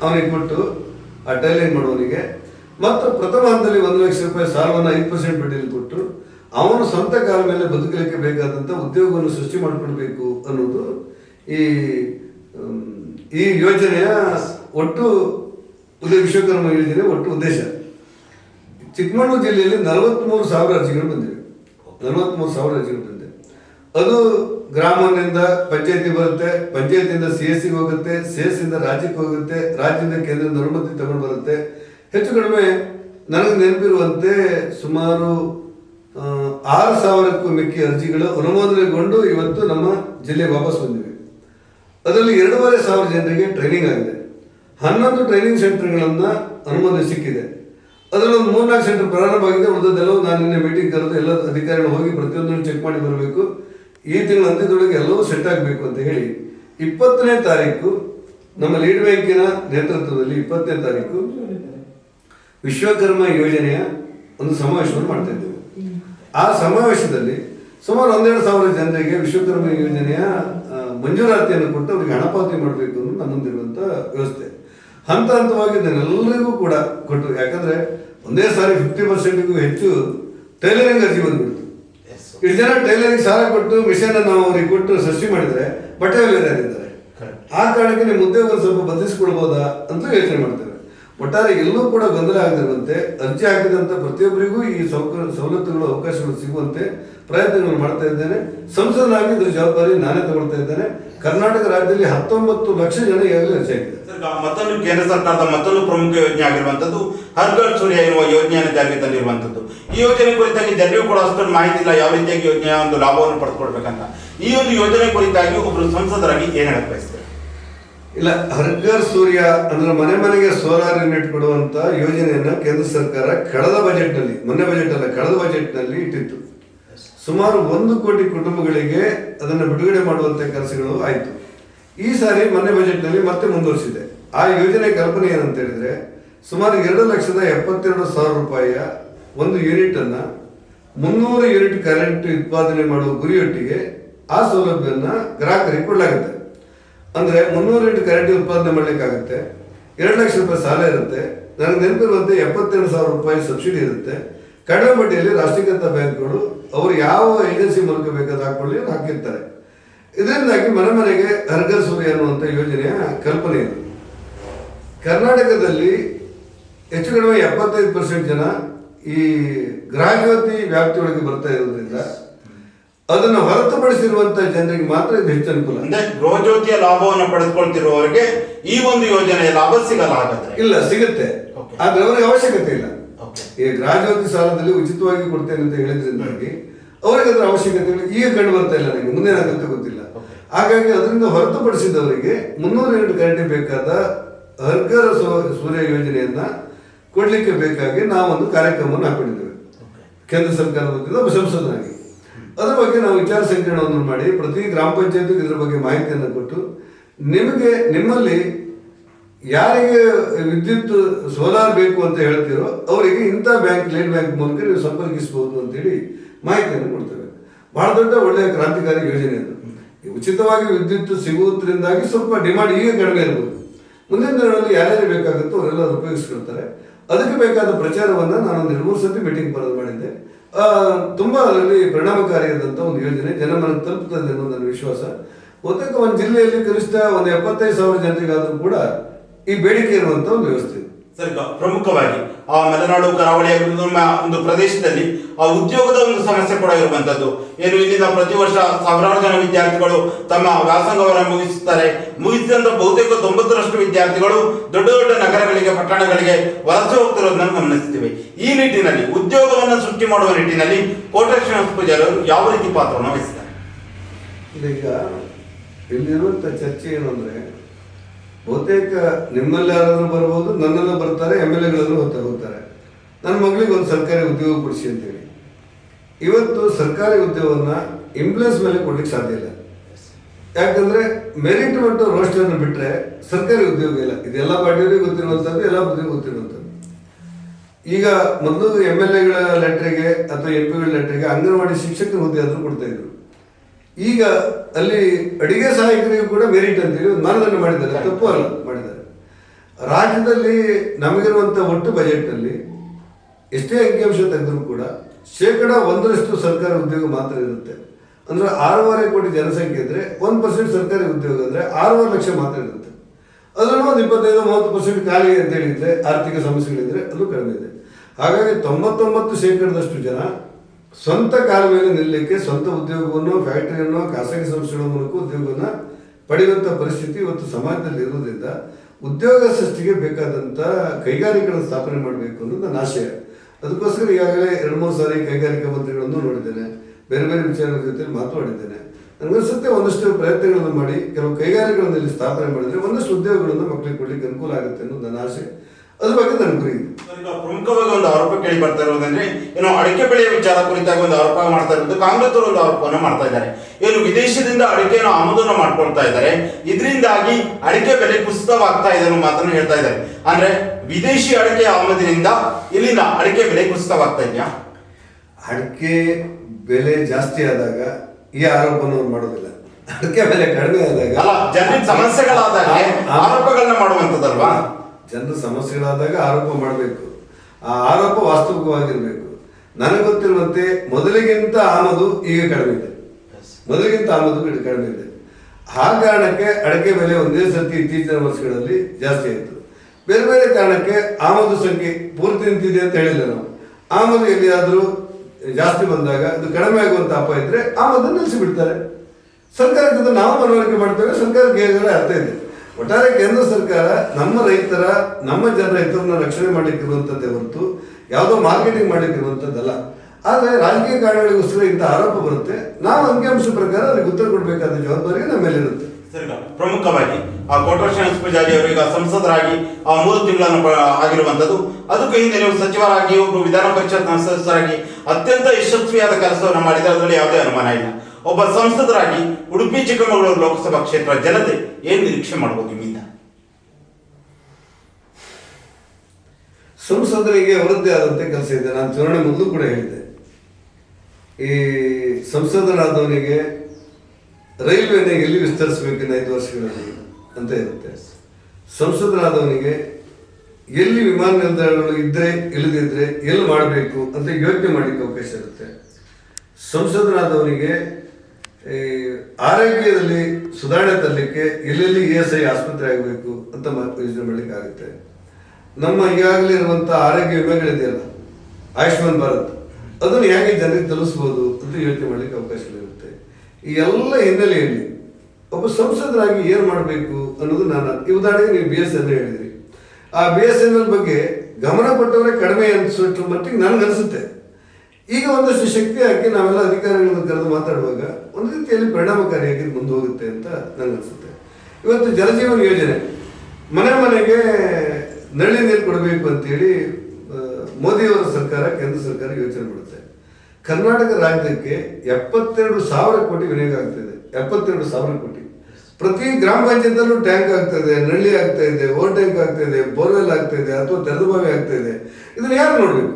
ಅವನಿಗೆ ಕೊಟ್ಟು ಆ ಟೈಲರಿಂಗ್ ಮಾಡುವವನಿಗೆ, ಮತ್ತು ಪ್ರಥಮ ಹಂತದಲ್ಲಿ ಒಂದು ಲಕ್ಷ ರೂಪಾಯಿ ಸಾಲವನ್ನು ಐದು ಪರ್ಸೆಂಟ್ ಬಡ್ಡಿಯಲ್ಲಿ ಕೊಟ್ಟು ಅವನು ಸ್ವಂತ ಕಾಲ ಮೇಲೆ ಬದುಕಲಿಕ್ಕೆ ಬೇಕಾದಂಥ ಉದ್ಯೋಗವನ್ನು ಸೃಷ್ಟಿ ಮಾಡಿಕೊಳ್ಬೇಕು ಅನ್ನೋದು ಈ ಈ ಯೋಜನೆಯ ಒಟ್ಟು ಉದಯ ವಿಶ್ವಕರ್ಮ ಯೋಜನೆ ಒಟ್ಟು ಉದ್ದೇಶ. ಚಿಕ್ಕಮಗಳೂರು ಜಿಲ್ಲೆಯಲ್ಲಿ ನಲವತ್ಮೂರು ಸಾವಿರ ಅರ್ಜಿಗಳು ಬಂದಿವೆ. ನಲವತ್ತ್ಮೂರು ಸಾವಿರ ಅರ್ಜಿಗಳು ಬಂದಿವೆ. ಅದು ಗ್ರಾಮದಿಂದ ಪಂಚಾಯತಿ ಬರುತ್ತೆ, ಪಂಚಾಯತಿಯಿಂದ ಸಿ ಎಸ್ ಸಿಗೆ ಹೋಗುತ್ತೆ, ಸಿ ಎಸ್ ಇಂದ ರಾಜ್ಯಕ್ಕೆ ಹೋಗುತ್ತೆ, ರಾಜ್ಯದಿಂದ ಕೇಂದ್ರ ಅನುಮತಿ ತಗೊಂಡು ಬರುತ್ತೆ. ಹೆಚ್ಚು ಕಡಿಮೆ ನನಗೆ ನೆನಪಿರುವಂತೆ ಸುಮಾರು ಆರು ಸಾವಿರಕ್ಕೂ ಮಿಕ್ಕಿ ಅರ್ಜಿಗಳು ಅನುಮೋದನೆಗೊಂಡು ಇವತ್ತು ನಮ್ಮ ಜಿಲ್ಲೆಗೆ ವಾಪಸ್ ಬಂದಿವೆ. ಅದರಲ್ಲಿ ಎರಡೂವರೆ ಸಾವಿರ ಜನರಿಗೆ ಟ್ರೈನಿಂಗ್ ಆಗಿದೆ. ಹನ್ನೊಂದು ಟ್ರೈನಿಂಗ್ ಸೆಂಟರ್ಗಳನ್ನು ಅನುಮೋದನೆ ಸಿಕ್ಕಿದೆ. ಅದರಲ್ಲಿ ಒಂದು ಮೂರ್ನಾಲ್ಕು ಸೆಂಟರ್ ಪ್ರಾರಂಭ ಆಗಿದೆ. ನಾನು ನಿನ್ನೆ ಮೀಟಿಂಗ್ ಕರೆದು ಎಲ್ಲ ಅಧಿಕಾರಿಗಳು ಹೋಗಿ ಪ್ರತಿಯೊಂದನ್ನು ಚೆಕ್ ಮಾಡಿ ಬರಬೇಕು. ಈ ತಿಂಗಳ ಅಂತ್ಯದೊಳಗೆ ಎಲ್ಲವೂ ಸೆಟ್ ಆಗಬೇಕು ಅಂತ ಹೇಳಿ ಇಪ್ಪತ್ತನೇ ತಾರೀಕು ನಮ್ಮ ಲೀಡ್ ಬ್ಯಾಂಕಿನ ನೇತೃತ್ವದಲ್ಲಿ ಇಪ್ಪತ್ತನೇ ತಾರೀಕು ವಿಶ್ವಕರ್ಮ ಯೋಜನೆಯ ಒಂದು ಸಮಾವೇಶವನ್ನು ಮಾಡ್ತಾ ಇದ್ದೇವೆ. ಆ ಸಮಾವೇಶದಲ್ಲಿ ಸುಮಾರು ಒಂದೆರಡು ಸಾವಿರ ಜನರಿಗೆ ವಿಶ್ವಕರ್ಮ ಯೋಜನೆಯ ಮಂಜೂರಾತಿಯನ್ನು ಕೊಟ್ಟು ಅವರಿಗೆ ಹಣ ಪಾವತಿ ಮಾಡಬೇಕು ಅನ್ನೋದು ನಮ್ಮಂದಿರುವಂಥ ವ್ಯವಸ್ಥೆ. ಹಂತ ಹಂತವಾಗಿ ಇದನ್ನೆಲ್ಲರಿಗೂ ಕೂಡ ಕೊಟ್ಟು ಯಾಕಂದ್ರೆ ಒಂದೇ ಸಾರಿ ಫಿಫ್ಟಿ ಪರ್ಸೆಂಟ್ಗೂ ಹೆಚ್ಚು ಟೈಲರಿಂಗ್ ಅರ್ಜಿ ಬಂದ್ಬಿಡ್ತು. ಇಷ್ಟು ಜನ ಟೈಲರಿಂಗ್ ಸಾಲ ಕೊಟ್ಟು ಮಿಷನ್ ನಾವು ಅವ್ರಿಗೆ ಕೊಟ್ಟು ಸೃಷ್ಟಿ ಮಾಡಿದರೆ ಬಟ್ಟೆ ಇದ್ದಾರೆ? ಆ ಕಾರಣಕ್ಕೆ ನಿಮ್ಮ ಉದ್ಯೋಗ ಸ್ವಲ್ಪ ಬದಲಿಸ್ಕೊಳ್ಬೋದಾ ಅಂತ ಯೋಚನೆ ಮಾಡ್ತೇವೆ. ಒಟ್ಟಾರೆ ಎಲ್ಲೂ ಕೂಡ ಗೊಂದಲ ಆಗದಿರುವಂತೆ ಅರ್ಜಿ ಹಾಕಿದಂತ ಪ್ರತಿಯೊಬ್ಬರಿಗೂ ಈ ಸೌಕರ್ಯ ಸವಲತ್ತುಗಳು ಅವಕಾಶಗಳು ಸಿಗುವಂತೆ ಪ್ರಯತ್ನಗಳು ಮಾಡ್ತಾ ಇದ್ದೇನೆ. ಸಂಸದನಾಗಿ ಇದ್ರ ಜವಾಬ್ದಾರಿ ನಾನೇ ತಗೊಳ್ತಾ ಇದ್ದೇನೆ. ಕರ್ನಾಟಕ ರಾಜ್ಯದಲ್ಲಿ ಹತ್ತೊಂಬತ್ತು ಲಕ್ಷ ಜನ ಈಗಾಗಲೇ ಈಗ ಮತ್ತೊಂದು ಕೇಂದ್ರ ಸರ್ಕಾರದ ಮತ್ತೊಂದು ಪ್ರಮುಖ ಯೋಜನೆ ಆಗಿರುವಂತದ್ದು ಹರ್ಗರ್ ಸೂರ್ಯ ಎನ್ನುವ ಯೋಜನೆಯನ್ನು ಜಾರಿಗೆ ತಂದಿರುವಂತದ್ದು ಈ ಯೋಜನೆ ಕುರಿತಾಗಿ ಜನರಿಗೂ ಕೂಡ ಅಷ್ಟೊಂದು ಮಾಹಿತಿ ಇಲ್ಲ. ಯಾವ ರೀತಿಯಾಗಿ ಯೋಜನೆಯ ಒಂದು ಲಾಭವನ್ನು ಪಡೆದುಕೊಳ್ಬೇಕಂತ. ಈ ಒಂದು ಯೋಜನೆ ಕುರಿತಾಗಿ ಒಬ್ಬರು ಸಂಸದರಾಗಿ ಏನ್ ಹೇಳಕ್ ಬಯಸ್ತಾರೆ? ಇಲ್ಲ ಹರ್ಗರ್ ಸೂರ್ಯ ಅಂದ್ರೆ ಮನೆ ಮನೆಗೆ ಸೋಲಾರ್ ಯೂನಿಟ್ ಕೊಡುವಂತ ಯೋಜನೆಯನ್ನ ಕೇಂದ್ರ ಸರ್ಕಾರ ಕಳೆದ ಬಜೆಟ್ನಲ್ಲಿ ಮೊನ್ನೆ ಬಜೆಟ್ ಅಲ್ಲ ಕಳೆದ ಬಜೆಟ್ನಲ್ಲಿ ಇಟ್ಟಿತ್ತು. ಸುಮಾರು ಒಂದು ಕೋಟಿ ಕುಟುಂಬಗಳಿಗೆ ಅದನ್ನು ಬಿಡುಗಡೆ ಮಾಡುವಂತ ಕೆಲಸಗಳು ಆಯಿತು. ಈ ಸಾರಿ ಮೊನ್ನೆ ಬಜೆಟ್ನಲ್ಲಿ ಮತ್ತೆ ಮುಂದುವರಿಸಿದೆ. ಆ ಯೋಜನೆ ಕಲ್ಪನೆ ಏನಂತ ಹೇಳಿದ್ರೆ, ಸುಮಾರು ಎರಡು ಲಕ್ಷದ ಎಪ್ಪತ್ತೆರಡು ಸಾವಿರ ರೂಪಾಯಿಯ ಒಂದು ಯೂನಿಟ್ ಅನ್ನ ಮುನ್ನೂರು ಯೂನಿಟ್ ಕರೆಂಟ್ ಉತ್ಪಾದನೆ ಮಾಡುವ ಗುರಿಯೊಟ್ಟಿಗೆ ಆ ಸೌಲಭ್ಯವನ್ನು ಗ್ರಾಹಕರಿಗೆ ಕೊಡಲಾಗುತ್ತೆ. ಅಂದ್ರೆ ಮುನ್ನೂರು ಯೂನಿಟ್ ಕರೆಂಟ್ ಉತ್ಪಾದನೆ ಮಾಡಲಿಕ್ಕಾಗುತ್ತೆ, ಎರಡು ಲಕ್ಷ ರೂಪಾಯಿ ಸಾಲ ಇರುತ್ತೆ, ನನಗೆ ನೆನಪಿರುವಂತೆ ಎಪ್ಪತ್ತೆರಡು ಸಾವಿರ ರೂಪಾಯಿ ಸಬ್ಸಿಡಿ ಇರುತ್ತೆ. ಕಡಿಮೆ ಬಡ್ಡಿಯಲ್ಲಿ ರಾಷ್ಟ್ರೀಕೃತ ಬ್ಯಾಂಕ್ಗಳು ಅವರು ಯಾವ ಏಜೆನ್ಸಿ ಮೂಲಕ ಬೇಕಾದ ಹಾಕೊಳ್ಳಿ ಹಾಕಿರ್ತಾರೆ. ಇದರಿಂದಾಗಿ ಮನೆ ಮನೆಗೆ ಹರ್ಗರ್ ಸೂರ್ಯ ಅನ್ನುವಂಥ ಯೋಜನೆಯ ಕಲ್ಪನೆ ಇದೆ. ಕರ್ನಾಟಕದಲ್ಲಿ ಹೆಚ್ಚು ಕಡಿಮೆ ಎಪ್ಪತ್ತೈದು ಪರ್ಸೆಂಟ್ ಜನ ಈ ಗ್ರಾಹ್ಯೋತಿ ವ್ಯಾಪ್ತಿಯೊಳಗೆ ಬರ್ತಾ ಇರೋದ್ರಿಂದ ಅದನ್ನು ಹೊರತುಪಡಿಸಿರುವಂತಹ ಜನರಿಗೆ ಮಾತ್ರ ಇದು ಹೆಚ್ಚು ಅನುಕೂಲ ಅಂದ್ರೆ ಗೃಹಜ್ಯೋತಿಯ ಲಾಭವನ್ನು ಪಡೆದುಕೊಳ್ತಿರುವವರಿಗೆ ಈ ಒಂದು ಯೋಜನೆಯ ಲಾಭ ಸಿಗಲ್ಲ ಹಾಗಾದ್ರೆ ಇಲ್ಲ ಸಿಗುತ್ತೆ. ಆದ್ರೆ ಅವರಿಗೆ ಅವಶ್ಯಕತೆ ಇಲ್ಲ. ಈ ಗೃಹಜ್ಯೋತಿ ಸಾಲದಲ್ಲಿ ಉಚಿತವಾಗಿ ಕೊಡ್ತೇನೆ ಅಂತ ಹೇಳಿದ್ರಿಂದಾಗಿ ಅವರಿಗೆ ಅದರ ಅವಶ್ಯಕತೆ ಈಗ ಕಂಡು ಬರ್ತಾ ಇಲ್ಲ ನನಗೆ ಮುಂದೆ ಏನಾಗುತ್ತೆ ಗೊತ್ತಿಲ್ಲ. ಹಾಗಾಗಿ ಅದರಿಂದ ಹೊರತುಪಡಿಸಿದವರಿಗೆ ಮುನ್ನೂರ ಎರಡು ಗಂಟೆ ಬೇಕಾದ ಹರ್ಗರ ಸೂರ್ಯ ಯೋಜನೆಯನ್ನ ಕೊಡಲಿಕ್ಕೆ ಬೇಕಾಗಿ ನಾವೊಂದು ಕಾರ್ಯಕ್ರಮವನ್ನು ಹಾಕೊಂಡಿದ್ದೇವೆ. ಕೇಂದ್ರ ಸರ್ಕಾರದ ವತಿಯಿಂದ ಸಂಸದನಾಗಿ. ಅದರ ಬಗ್ಗೆ ನಾವು ವಿಚಾರ ಸಂಕಿರಣವನ್ನು ಮಾಡಿ ಪ್ರತಿ ಗ್ರಾಮ ಪಂಚಾಯತ್ಗೆ ಇದರ ಬಗ್ಗೆ ಮಾಹಿತಿಯನ್ನು ಕೊಟ್ಟು ನಿಮಗೆ ನಿಮ್ಮಲ್ಲಿ ಯಾರಿಗೆ ವಿದ್ಯುತ್ ಸೋಲಾರ್ ಬೇಕು ಅಂತ ಹೇಳ್ತೀರೋ ಅವರಿಗೆ ಇಂಥ ಬ್ಯಾಂಕ್, ಲೈನ್ ಬ್ಯಾಂಕ್ ಮೂಲಕ ನೀವು ಸಂಪರ್ಕಿಸಬಹುದು ಅಂತೇಳಿ ಮಾಹಿತಿಯನ್ನು ಕೊಡ್ತೇವೆ. ಬಹಳ ದೊಡ್ಡ ಒಳ್ಳೆಯ ಕ್ರಾಂತಿಕಾರಿ ಯೋಜನೆ ಅದು. ಉಚಿತವಾಗಿ ವಿದ್ಯುತ್ ಸಿಗುವುದರಿಂದಾಗಿ ಸ್ವಲ್ಪ ಡಿಮಾಂಡ್ ಈಗ ಕಡಿಮೆ ಇರಬಹುದು ಮುಂದಿನ ದಿನಗಳಲ್ಲಿ ಯಾರ್ಯಾರು ಬೇಕಾಗುತ್ತೋ ಅವರೆಲ್ಲ ಉಪಯೋಗಿಸ್ಕೊಳ್ತಾರೆ. ಅದಕ್ಕೆ ಬೇಕಾದ ಪ್ರಚಾರವನ್ನು ನಾನು ಎರಡು ಮೂರು ಸತಿ ಮೀಟಿಂಗ್ ಬರೋದು ಮಾಡಿದ್ದೆ. ತುಂಬ ಅದರಲ್ಲಿ ಪರಿಣಾಮಕಾರಿಯಾದಂಥ ಒಂದು ಯೋಜನೆ ಜನಮನ ತಲುಪುತ್ತದೆ ಅನ್ನೋ ನನ್ನ ವಿಶ್ವಾಸ. ಒಂದಕ್ಕೆ ಒಂದು ಜಿಲ್ಲೆಯಲ್ಲಿ ಕನಿಷ್ಠ ಒಂದು ಎಪ್ಪತ್ತೈದು ಸಾವಿರ ಜನರಿಗಾದರೂ ಕೂಡ ಈ ಬೇಡಿಕೆ ಇರುವಂತ ಒಂದು ವ್ಯವಸ್ಥೆ ಇದೆ. ಸರ್ ಪ್ರಮುಖವಾಗಿ ಆ ಮಲೆನಾಡು ಕರಾವಳಿಯ ಒಂದು ಪ್ರದೇಶದಲ್ಲಿ ಆ ಉದ್ಯೋಗದ ಒಂದು ಸಮಸ್ಯೆ ಕೂಡ ಇರುವಂತದ್ದು. ಏನು ಇಲ್ಲಿಂದ ಪ್ರತಿ ವರ್ಷ ಸಾವಿರಾರು ಜನ ವಿದ್ಯಾರ್ಥಿಗಳು ತಮ್ಮ ವ್ಯಾಸಂಗವನ್ನು ಮುಗಿಸುತ್ತಾರೆ. ಮುಗಿಸಿದಂತ ಬಹುತೇಕ ತೊಂಬತ್ತರಷ್ಟು ವಿದ್ಯಾರ್ಥಿಗಳು ದೊಡ್ಡ ದೊಡ್ಡ ನಗರಗಳಿಗೆ ಪಟ್ಟಣಗಳಿಗೆ ವಲಸೆ ಹೋಗ್ತಿರೋದನ್ನು ಗಮನಿಸ್ತೀವಿ ಈ ನಿಟ್ಟಿನಲ್ಲಿ ಉದ್ಯೋಗವನ್ನು ಸೃಷ್ಟಿ ಮಾಡುವ ನಿಟ್ಟಿನಲ್ಲಿ ಕೋಟೆ ಶ್ರೀನಿವಾಸ ಪೂಜಾರಿ ಅವರು ಯಾವ ರೀತಿ ಪಾತ್ರವನ್ನು ವಹಿಸ್ತಾರೆ ಈಗ ಇಲ್ಲಿರುವಂತ ಚರ್ಚೆ ಏನಂದ್ರೆ ಅಂದ್ರೆ ಬಹುತೇಕ ನಿಮ್ಮಲ್ಲಿ ಯಾರಾದರೂ ಬರ್ಬೋದು, ನನ್ನಲ್ಲೂ ಬರ್ತಾರೆ, ಎಂ ಎಲ್ ಎಗಳಲ್ಲೂ ಹೋಗ್ತಾರೆ. ನನ್ನ ಮಗಳಿಗೆ ಒಂದು ಸರ್ಕಾರಿ ಉದ್ಯೋಗ ಕೊಡಿಸಿ ಅಂತೇಳಿ. ಇವತ್ತು ಸರ್ಕಾರಿ ಉದ್ಯೋಗವನ್ನು ಇಂಪ್ಲೆನ್ಸ್ ಮೇಲೆ ಕೊಡ್ಲಿಕ್ಕೆ ಸಾಧ್ಯ ಇಲ್ಲ. ಯಾಕಂದ್ರೆ ಮೆರಿಟ್ ಮತ್ತು ರೋಸ್ಟರ್ನ ಬಿಟ್ಟರೆ ಸರ್ಕಾರಿ ಉದ್ಯೋಗ ಇಲ್ಲ. ಇದೆಲ್ಲ ಪಾರ್ಟಿಯವರಿಗೆ ಗೊತ್ತಿರುವಂಥದ್ದು, ಎಲ್ಲ ಬದಿಗೂ ಗೊತ್ತಿರುವಂಥದ್ದು. ಈಗ ಮೊದಲು ಎಂ ಎಲ್ ಎಗಳ ಲೆಟ್ರಿಗೆ ಅಥವಾ ಎಂ ಪಿಗಳ ಲೆಟ್ರಿಗೆ ಅಂಗನವಾಡಿ ಶಿಕ್ಷಕರ ಹುದ್ದೆ ಆದರೂ ಕೊಡ್ತಾ ಇದ್ರು. ಈಗ ಅಲ್ಲಿ ಅಡಿಗೆ ಸಹಾಯಕರಿಗೂ ಕೂಡ ಮೆರಿಟ್ ಅಂತೇಳಿ ಒಂದು ಮಾನದಂಡ ಮಾಡಿದ್ದಾರೆ. ತಪ್ಪು ಅಲ್ಲ, ಮಾಡಿದ್ದಾರೆ. ರಾಜ್ಯದಲ್ಲಿ ನಮಗಿರುವಂಥ ಒಟ್ಟು ಬಜೆಟ್ನಲ್ಲಿ ಎಷ್ಟೇ ಅಂಕಿಅಂಶ ತೆಗೆದರೂ ಕೂಡ ಶೇಕಡ ಒಂದರಷ್ಟು ಸರ್ಕಾರಿ ಉದ್ಯೋಗ ಮಾತ್ರ ಇರುತ್ತೆ. ಅಂದ್ರೆ ಆರೂವರೆ ಕೋಟಿ ಜನಸಂಖ್ಯೆ ಇದ್ರೆ ಒಂದು ಪರ್ಸೆಂಟ್ ಸರ್ಕಾರಿ ಉದ್ಯೋಗ ಅಂದ್ರೆ ಆರೂವರೆ ಲಕ್ಷ ಮಾತ್ರ ಇರುತ್ತೆ. ಅದರಲ್ಲೂ ಒಂದು ಇಪ್ಪತ್ತೈದು, ಮೂವತ್ತು ಪರ್ಸೆಂಟ್ ಖಾಲಿ ಅಂತ ಹೇಳಿದ್ರೆ ಆರ್ಥಿಕ ಸಮಸ್ಯೆಗಳಿದ್ರೆ ಅದು ಕಡಿಮೆ ಇದೆ. ಹಾಗಾಗಿ ತೊಂಬತ್ತೊಂಬತ್ತು ಶೇಕಡದಷ್ಟು ಜನ ಸ್ವಂತ ಕಾಲ ಮೇಲೆ ನಿಲ್ಲಲಿಕ್ಕೆ ಸ್ವಂತ ಉದ್ಯೋಗವನ್ನು, ಫ್ಯಾಕ್ಟರಿಯನ್ನು, ಖಾಸಗಿ ಸಂಸ್ಥೆಗಳ ಮೂಲಕ ಉದ್ಯೋಗವನ್ನು ಪಡೆಯುವಂಥ ಪರಿಸ್ಥಿತಿ ಇವತ್ತು ಸಮಾಜದಲ್ಲಿ ಇರುವುದರಿಂದ ಉದ್ಯೋಗ ಸೃಷ್ಟಿಗೆ ಬೇಕಾದಂಥ ಕೈಗಾರಿಕೆಗಳನ್ನು ಸ್ಥಾಪನೆ ಮಾಡಬೇಕು ಅನ್ನೋದು ನನ್ನ ಆಶಯ. ಅದಕ್ಕೋಸ್ಕರ ಈಗಾಗಲೇ ಎರಡು, ಮೂರು ಸಾರಿ ಕೈಗಾರಿಕಾ ಮಂತ್ರಿಗಳನ್ನು ನೋಡಿದ್ದೇನೆ. ಬೇರೆ ಬೇರೆ ವಿಚಾರಗಳ ಜೊತೆ ಮಾತನಾಡಿದ್ದೇನೆ. ನನಗನ್ಸುತ್ತೆ ಒಂದಷ್ಟು ಪ್ರಯತ್ನಗಳನ್ನು ಮಾಡಿ, ಕೆಲವು ಕೈಗಾರಿಕೆಗಳನ್ನು ಇಲ್ಲಿ ಸ್ಥಾಪನೆ ಮಾಡಿದ್ರೆ ಒಂದಷ್ಟು ಉದ್ಯೋಗಗಳನ್ನು ಮಕ್ಕಳಿಗೆ ಕೊಡ್ಲಿಕ್ಕೆ ಅನುಕೂಲ ಆಗುತ್ತೆ ಅನ್ನೋದು ನನ್ನ ಆಸೆ ಅದ್ರ ಬಗ್ಗೆ ಈಗ ಪ್ರಮುಖವಾಗಿ ಒಂದು ಆರೋಪ ಕೇಳಿ ಬರ್ತಾ ಇರೋದಂದ್ರೆ ಏನೋ ಅಡಿಕೆ ಬೆಳೆಯ ವಿಚಾರ ಕುರಿತಾಗಿ ಒಂದು ಆರೋಪ ಮಾಡ್ತಾ ಇರೋದು ಕಾಂಗ್ರೆಸ್ ಅವರು ಒಂದು ಆರೋಪವನ್ನು ಮಾಡ್ತಾ ಇದ್ದಾರೆ. ಏನು ವಿದೇಶದಿಂದ ಅಡಿಕೆಯನ್ನು ಆಮದನ್ನು ಮಾಡ್ಕೊಳ್ತಾ ಇದ್ದಾರೆ ಇದರಿಂದಾಗಿ ಅಡಿಕೆ ಬೆಲೆ ಕುಸಿತವಾಗ್ತಾ ಇದೆ ಅನ್ನೋ ಮಾತನ್ನು ಹೇಳ್ತಾ ಇದ್ದಾರೆ. ಅಂದ್ರೆ ವಿದೇಶಿ ಅಡಿಕೆ ಆಮದಿನಿಂದ ಇಲ್ಲಿನ ಅಡಿಕೆ ಬೆಲೆ ಕುಸಿತವಾಗ್ತಾ ಇದೆಯಾ? ಅಡಿಕೆ ಬೆಲೆ ಜಾಸ್ತಿ ಆದಾಗ ಈ ಆರೋಪವನ್ನು ಅವ್ರು ಮಾಡೋದಿಲ್ಲ. ಅಡಿಕೆ ಬೆಲೆ ಕಡಿಮೆ ಆದಾಗ ಅಲ್ಲ ಜನರಿಗೆ ಸಮಸ್ಯೆಗಳಾದಾಗ ಆರೋಪಗಳನ್ನ ಮಾಡುವಂತದಲ್ವಾ ಜನರ ಸಮಸ್ಯೆಗಳಾದಾಗ ಆರೋಪ ಮಾಡಬೇಕು. ಆ ಆರೋಪ ವಾಸ್ತವಿಕವಾಗಿರಬೇಕು. ನನಗೆ ಗೊತ್ತಿರುವಂತೆ ಮೊದಲಿಗಿಂತ ಆಮದು ಈಗ ಕಡಿಮೆ ಇದೆ. ಮೊದಲಿಗಿಂತ ಆಮದು ಕಡಿ- ಕಡಿಮೆ ಇದೆ. ಆ ಕಾರಣಕ್ಕೆ ಅಡಕೆ ಬೆಲೆ ಒಂದೇ ಸರ್ತಿ ಇತ್ತೀಚಿನ ವರ್ಷಗಳಲ್ಲಿ ಜಾಸ್ತಿ ಆಯಿತು. ಬೇರೆ ಬೇರೆ ಕಾರಣಕ್ಕೆ ಆಮದು ಸಂಖ್ಯೆ ಪೂರ್ತಿ ನಿಂತಿದೆ ಅಂತ ಹೇಳಿಲ್ಲ ನಾವು. ಆಮದು ಎಲ್ಲಿಯಾದರೂ ಜಾಸ್ತಿ ಬಂದಾಗ ಅದು ಕಡಿಮೆ ಆಗುವಂತ ಅಪ್ಪ ಇದ್ರೆ ಆಮದನ್ನು ನಿಲ್ಲಿಸಿಬಿಡ್ತಾರೆ. ಸರ್ಕಾರದಿಂದ ನಾವು ಮನವರಿಕೆ ಮಾಡ್ತೇವೆ ಸರ್ಕಾರಕ್ಕೆ ಹೇಳಿದ್ರೆ ಅರ್ಥ ಇದೆ. ಒಟ್ಟಾರೆ ಕೇಂದ್ರ ಸರ್ಕಾರ ನಮ್ಮ ರೈತರ, ನಮ್ಮ ಜನರ ಹಿತವನ್ನು ರಕ್ಷಣೆ ಮಾಡಿಕ್ಕಿರುವಂಥದ್ದೇ ಹೊರತು ಯಾವುದೋ ಮಾರ್ಕೆಟಿಂಗ್ ಮಾಡಿಕ್ಕಿರುವಂಥದ್ದಲ್ಲ ಆದರೆ ರಾಜಕೀಯ ಕಾರಣಗಳಿಗೋಸ್ಕರ ಇಂಥ ಆರೋಪ ಬರುತ್ತೆ. ನಾವು ಅಂಕಿಅಂಶ ಪ್ರಕಾರ ಅದಕ್ಕೆ ಉತ್ತರ ಕೊಡಬೇಕಾದ ಜವಾಬ್ದಾರಿ ನಮ್ಮ ಮೇಲಿರುತ್ತೆ. ಪ್ರಮುಖವಾಗಿ ಆ ಕೋಟೇಶ್ವರ ಪೂಜಾರಿ ಅವರು ಈಗ ಸಂಸದರಾಗಿ ಆ ಮೂರು ತಿಂಗಳನ್ನು ಆಗಿರುವಂತದ್ದು ಅದಕ್ಕೂ ಹಿಂದೆ ನೀವು ಸಚಿವರಾಗಿ ಒಬ್ಬರು ವಿಧಾನ ಪರಿಷತ್ ಸದಸ್ಯರಾಗಿ ಅತ್ಯಂತ ಯಶಸ್ವಿಯಾದ ಕೆಲಸವನ್ನು ಮಾಡಿದ್ರೆ ಅದರಲ್ಲಿ ಯಾವುದೇ ಅನುಮಾನ ಇಲ್ಲ. ಒಬ್ಬ ಸಂಸದರಾಗಿ ಉಡುಪಿ, ಚಿಕ್ಕಮಗಳೂರು ಲೋಕಸಭಾ ಕ್ಷೇತ್ರ ಜನತೆ ಏನು ನಿರೀಕ್ಷೆ ಮಾಡಬಹುದು ನಿಮ್ಮಿಂದ? ಸಂಸದರಿಗೆ ಅವರದ್ದೇ ಆದಂತೆ ಕೆಲಸ ಇದೆ. ನಾನು ಚುನಾವಣೆ ಮೊದಲು ಕೂಡ ಹೇಳಿದ್ದೆ. ಈ ಸಂಸದರಾದವನಿಗೆ ರೈಲ್ವೆನ ಎಲ್ಲಿ ವಿಸ್ತರಿಸಬೇಕು ಇನ್ನು ಐದು ವರ್ಷಗಳಲ್ಲಿ ಅಂತ ಇರುತ್ತೆ. ಸಂಸದರಾದವನಿಗೆ ಎಲ್ಲಿ ವಿಮಾನ ನಿಲ್ದಾಣಗಳು ಇದ್ರೆ, ಇಲ್ಲದಿದ್ರೆ ಎಲ್ಲಿ ಮಾಡಬೇಕು ಅಂತ ಯೋಚನೆ ಮಾಡಲಿಕ್ಕೆ ಅವಕಾಶ ಇರುತ್ತೆ. ಸಂಸದರಾದವನಿಗೆ ಈ ಆರೋಗ್ಯದಲ್ಲಿ ಸುಧಾರಣೆ ತರಲಿಕ್ಕೆ ಎಲ್ಲೆಲ್ಲಿ ಇ ಎಸ್ ಐ ಆಸ್ಪತ್ರೆ ಆಗಬೇಕು ಅಂತ ಯೋಜನೆ ಮಾಡಲಿಕ್ಕೆ ಆಗುತ್ತೆ ನಮ್ಮ ಈಗಾಗಲೇ ಇರುವಂಥ ಆರೋಗ್ಯ ವಿಮೆಗಳಿದೆಯಲ್ಲ, ಆಯುಷ್ಮಾನ್ ಭಾರತ್, ಅದನ್ನು ಹೇಗೆ ಜನರಿಗೆ ತಲುಪಿಸ್ಬೋದು ಅಂತ ಯೋಚನೆ ಮಾಡಲಿಕ್ಕೆ ಅವಕಾಶಗಳಿರುತ್ತೆ ಈ ಎಲ್ಲ ಹಿನ್ನೆಲೆಯಲ್ಲಿ ಒಬ್ಬ ಸಂಸದರಾಗಿ ಏನು ಮಾಡಬೇಕು ಅನ್ನೋದು ನಾನು, ಈ ಉದಾಹರಣೆಗೆ ನೀವು ಬಿ ಎಸ್ ಎನ್ ಹೇಳಿದ್ರಿ. ಆ ಬಿ ಎಸ್ ಎನ್ ಎಲ್ ಬಗ್ಗೆ ಗಮನ ಕೊಟ್ಟವರೇ ಕಡಿಮೆ ಅನಿಸುವಷ್ಟು ಮಟ್ಟಿಗೆ ನನಗನ್ಸುತ್ತೆ. ಈಗ ಒಂದಷ್ಟು ಶಕ್ತಿ ಹಾಕಿ ನಾವೆಲ್ಲ ಅಧಿಕಾರಿಗಳನ್ನು ಕರೆದು ಮಾತಾಡುವಾಗ ಒಂದು ರೀತಿಯಲ್ಲಿ ಪರಿಣಾಮಕಾರಿಯಾಗಿ ಮುಂದೆ ಹೋಗುತ್ತೆ ಅಂತ ನನಗನ್ಸುತ್ತೆ ಇವತ್ತು ಜಲಜೀವನ ಯೋಜನೆ, ಮನೆ ಮನೆಗೆ ನಳ್ಳಿ ನೀರು ಕೊಡಬೇಕು ಅಂತೇಳಿ ಮೋದಿಯವರ ಸರ್ಕಾರ, ಕೇಂದ್ರ ಸರ್ಕಾರ ಯೋಚನೆ ಮಾಡುತ್ತೆ. ಕರ್ನಾಟಕ ರಾಜ್ಯಕ್ಕೆ ಎಪ್ಪತ್ತೆರಡು ಸಾವಿರ ಕೋಟಿ ವಿನಿಯೋಗ ಆಗ್ತಿದೆ ಎಪ್ಪತ್ತೆರಡು ಸಾವಿರ ಕೋಟಿ. ಪ್ರತಿ ಗ್ರಾಮ ಪಂಚಾಯತಲ್ಲೂ ಟ್ಯಾಂಕ್ ಆಗ್ತಾ ಇದೆ, ನಳ್ಳಿ ಆಗ್ತಾ ಇದೆ ಓವರ್ ಟ್ಯಾಂಕ್ ಆಗ್ತಾ ಇದೆ, ಬೋರ್ವೆಲ್ ಆಗ್ತಾ ಇದೆ, ಅಥವಾ ತೆರೆದ ಬಾವಿ ಆಗ್ತಾ ಇದೆ. ಇದನ್ನ ಯಾರು ನೋಡಬೇಕು?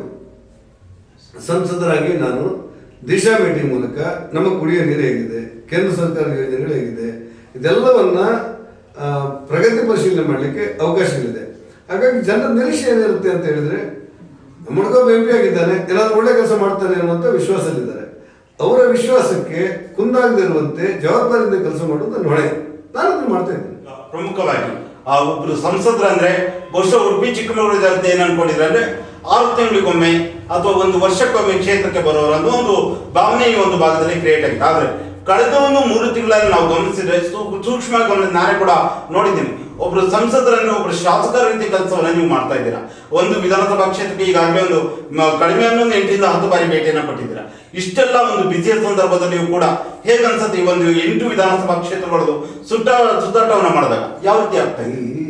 ಸಂಸದರಾಗಿ ನಾನು ದಿಶಾ ಮೀಟಿಂಗ್ ಮೂಲಕ ನಮ್ಮ ಕುಡಿಯೋ ನೀರು ಹೇಗಿದೆ, ಕೇಂದ್ರ ಸರ್ಕಾರದ ಯೋಜನೆಗಳು ಹೇಗಿದೆ, ಇದೆಲ್ಲವನ್ನ ಪ್ರಗತಿ ಪರಿಶೀಲನೆ ಮಾಡಲಿಕ್ಕೆ ಅವಕಾಶಗಳಿದೆ. ಹಾಗಾಗಿ ಜನರ ನಿರೀಕ್ಷೆ ಏನಿರುತ್ತೆ ಅಂತ ಹೇಳಿದ್ರೆ ಹುಡುಗ ಎಂ ಪಿ ಆಗಿದ್ದಾನೆ, ಏನಾದ್ರು ಒಳ್ಳೆ ಕೆಲಸ ಮಾಡ್ತಾನೆ ಅನ್ನುವಂಥ ವಿಶ್ವಾಸದಲ್ಲಿದ್ದಾರೆ. ಅವರ ವಿಶ್ವಾಸಕ್ಕೆ ಕುಂದಾಗದಿರುವಂತೆ ಜವಾಬ್ದಾರಿಯಿಂದ ಕೆಲಸ ಮಾಡೋದು ನನ್ನ ಹೊಣೆ. ನಾನು ಅದನ್ನು ಮಾಡ್ತಾ ಇದ್ದೇನೆ. ಪ್ರಮುಖವಾಗಿ, ಆ, ಒಬ್ರು ಸಂಸದರಂದ್ರೆ, ಬಹುಶಃ ಉಡುಪಿ ಚಿಕ್ಕಮಗಳೂರು ಜನತೆ ಏನು ಅನ್ಕೊಂಡಿದ್ರೆ ಅಂದ್ರೆ, ಆರು ತಿಂಗಳಿಗೊಮ್ಮೆ ಅಥವಾ ಒಂದು ವರ್ಷಕ್ಕೊಮ್ಮೆ ಕ್ಷೇತ್ರಕ್ಕೆ ಬರೋರು ಅನ್ನೋ ಒಂದು ಭಾವನೆ ಈ ಒಂದು ಭಾಗದಲ್ಲಿ ಕ್ರಿಯೇಟ್ ಆಗಿದೆ. ಆದ್ರೆ ಕಳೆದ ಒಂದು ಮೂರು ತಿಂಗಳಲ್ಲಿ ನಾವು ಗಮನಿಸಿದ್ರೆ ಸೂಕ್ಷ್ಮ ಗಮನ ನಾನೇ ಕೂಡ ನೋಡಿದ್ದೀನಿ. ಒಬ್ರು ಸಂಸದರನ್ನು, ಒಬ್ರು ಶಾಸಕರ ರೀತಿ ಕೆಲಸವನ್ನು ನೀವು ಮಾಡ್ತಾ ಇದ್ದೀರಾ? ಒಂದು ವಿಧಾನಸಭಾ ಕ್ಷೇತ್ರಕ್ಕೆ ಈಗಾಗಲೇ ಒಂದು ಕಡಿಮೆ ಅನ್ನೊಂದು ಎಂಟರಿಂದ ಹತ್ತು ಬಾರಿ ಭೇಟಿಯನ್ನು ಕೊಟ್ಟಿದ್ದೀರಾ? ಇಷ್ಟೆಲ್ಲ ಒಂದು ಬಿಸಿಯ ಸಂದರ್ಭದಲ್ಲಿಯೂ ಕೂಡ ಹೇಗೆ ಅನ್ಸುತ್ತೆ ಈ ಒಂದು ಎಂಟು ವಿಧಾನಸಭಾ ಕ್ಷೇತ್ರಗಳದು ಸುಟ್ಟ ಸುತ್ತಾಟವನ್ನು ಮಾಡಿದಾಗ? ಯಾವ ರೀತಿ ಆಗ್ತಾ ಇದೆ? ಈ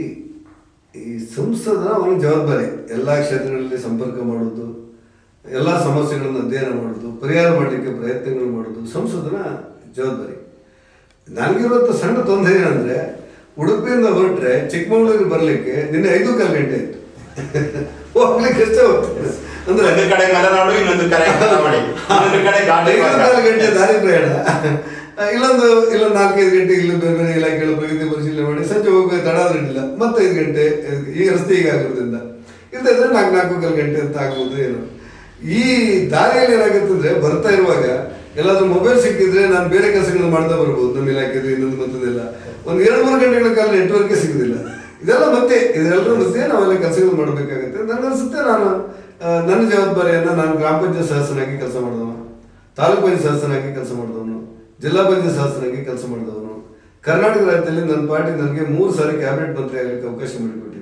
ಈ ಸಂಸದ ಅವನ ಜವಾಬ್ದಾರಿ. ಎಲ್ಲ ಕ್ಷೇತ್ರಗಳಲ್ಲಿ ಸಂಪರ್ಕ ಮಾಡೋದು ಎಲ್ಲ ಸಮಸ್ಯೆಗಳನ್ನು ಅಧ್ಯಯನ ಮಾಡೋದು ಪರಿಹಾರ ಮಾಡಲಿಕ್ಕೆ ಪ್ರಯತ್ನಗಳು ಮಾಡೋದು ಸಂಸದನ ಜವಾಬ್ದಾರಿ. ನನಗಿರುವಂಥ ಸಣ್ಣ ತೊಂದರೆ ಏನಂದರೆ ಉಡುಪಿಯಿಂದ ಹೊರಟ್ರೆ ಚಿಕ್ಕಮಗಳೂರಿಗೆ ಬರಲಿಕ್ಕೆ ನಿನ್ನೆ ಐದು ಕಾಲು ಗಂಟೆ ಇತ್ತು ಹೋಗ್ಲಿಕ್ಕೆ ಎಷ್ಟೇ ಹೋಗ್ತದೆ ಅಂದ್ರೆ ಒಂದು ಕಡೆ ಮಲೆನಾಡು ಇನ್ನೊಂದು ಕಡೆ ಮಾಡಿ ಇನ್ನೊಂದು ಕಡೆ ಐದು ಕಾಲು ಗಂಟೆ ದಾರಿ ಪ್ರಯಾಣ. ಇಲ್ಲೊಂದು ಇಲ್ಲೊಂದು ನಾಲ್ಕೈದು ಗಂಟೆ ಇಲ್ಲಿ ಬೇರೆ ಬೇರೆ ಇಲಾಖೆಗಳು ಪ್ರಗತಿ ಪರಿಶೀಲನೆ ಮಾಡಿ ಸಂಜೆ ಹೋಗುವ ತಡ ಇರಲಿಲ್ಲ ಮತ್ತೆ ಐದು ಗಂಟೆ ಈ ರಸ್ತೆ ಈಗ ಆಗಿರೋದ್ರಿಂದ ಇಲ್ಲದಿದ್ರೆ ನಾಲ್ಕು ನಾಲ್ಕು ಕಾಲು ಗಂಟೆ ಅಂತ ಆಗ್ಬೋದು ಏನು. ಈ ದಾರಿಯಲ್ಲಿ ಏನಾಗುತ್ತಂದ್ರೆ ಬರ್ತಾ ಇರುವಾಗ ಎಲ್ಲಾದ್ರೂ ಮೊಬೈಲ್ ಸಿಕ್ಕಿದ್ರೆ ನಾನು ಬೇರೆ ಕೆಲಸಗಳು ಮಾಡ್ತಾ ಬರ್ಬೋದು ನಮ್ಮ ಇಲಾಖೆದು ಇನ್ನೊಂದು ಮತ್ತದೆಲ್ಲ. ಒಂದು ಎರಡು ಮೂರು ಗಂಟೆಗಳ ಕಾಲ ನೆಟ್ವರ್ಕೇ ಸಿಗುದಿಲ್ಲ. ಇದೆಲ್ಲ ಮತ್ತೆ ಇದೆಲ್ಲರ ಮಧ್ಯೆ ನಾವೆಲ್ಲ ಕೆಲಸಗಳು ಮಾಡಬೇಕಾಗುತ್ತೆ. ನನಗನ್ಸುತ್ತೆ ನಾನು ಆ, ನನ್ನ ಜವಾಬ್ದಾರಿಯನ್ನು ನಾನು ಗ್ರಾಮ ಪಂಚಾಯತ್ ಸದಸ್ಯನಾಗಿ ಕೆಲಸ ಮಾಡಿದವನು. ತಾಲೂಕು ಪಂಚಾಯತ್ ಸದಸ್ಯನಾಗಿ ಕೆಲಸ ಮಾಡಿದವನು. ಜಿಲ್ಲಾ ಪಂಚಾಯತ್ ಸದಸ್ಯನಾಗಿ ಕೆಲಸ ಮಾಡಿದವನು. ಕರ್ನಾಟಕ ರಾಜ್ಯದಲ್ಲಿ ನನ್ನ ಪಾರ್ಟಿ ನನಗೆ ಮೂರು ಸಾರಿ ಕ್ಯಾಬಿನೆಟ್ ಮಂತ್ರಿ ಆಗಲಿಕ್ಕೆ ಅವಕಾಶ ಮಾಡಿಕೊಟ್ಟಿತ್ತು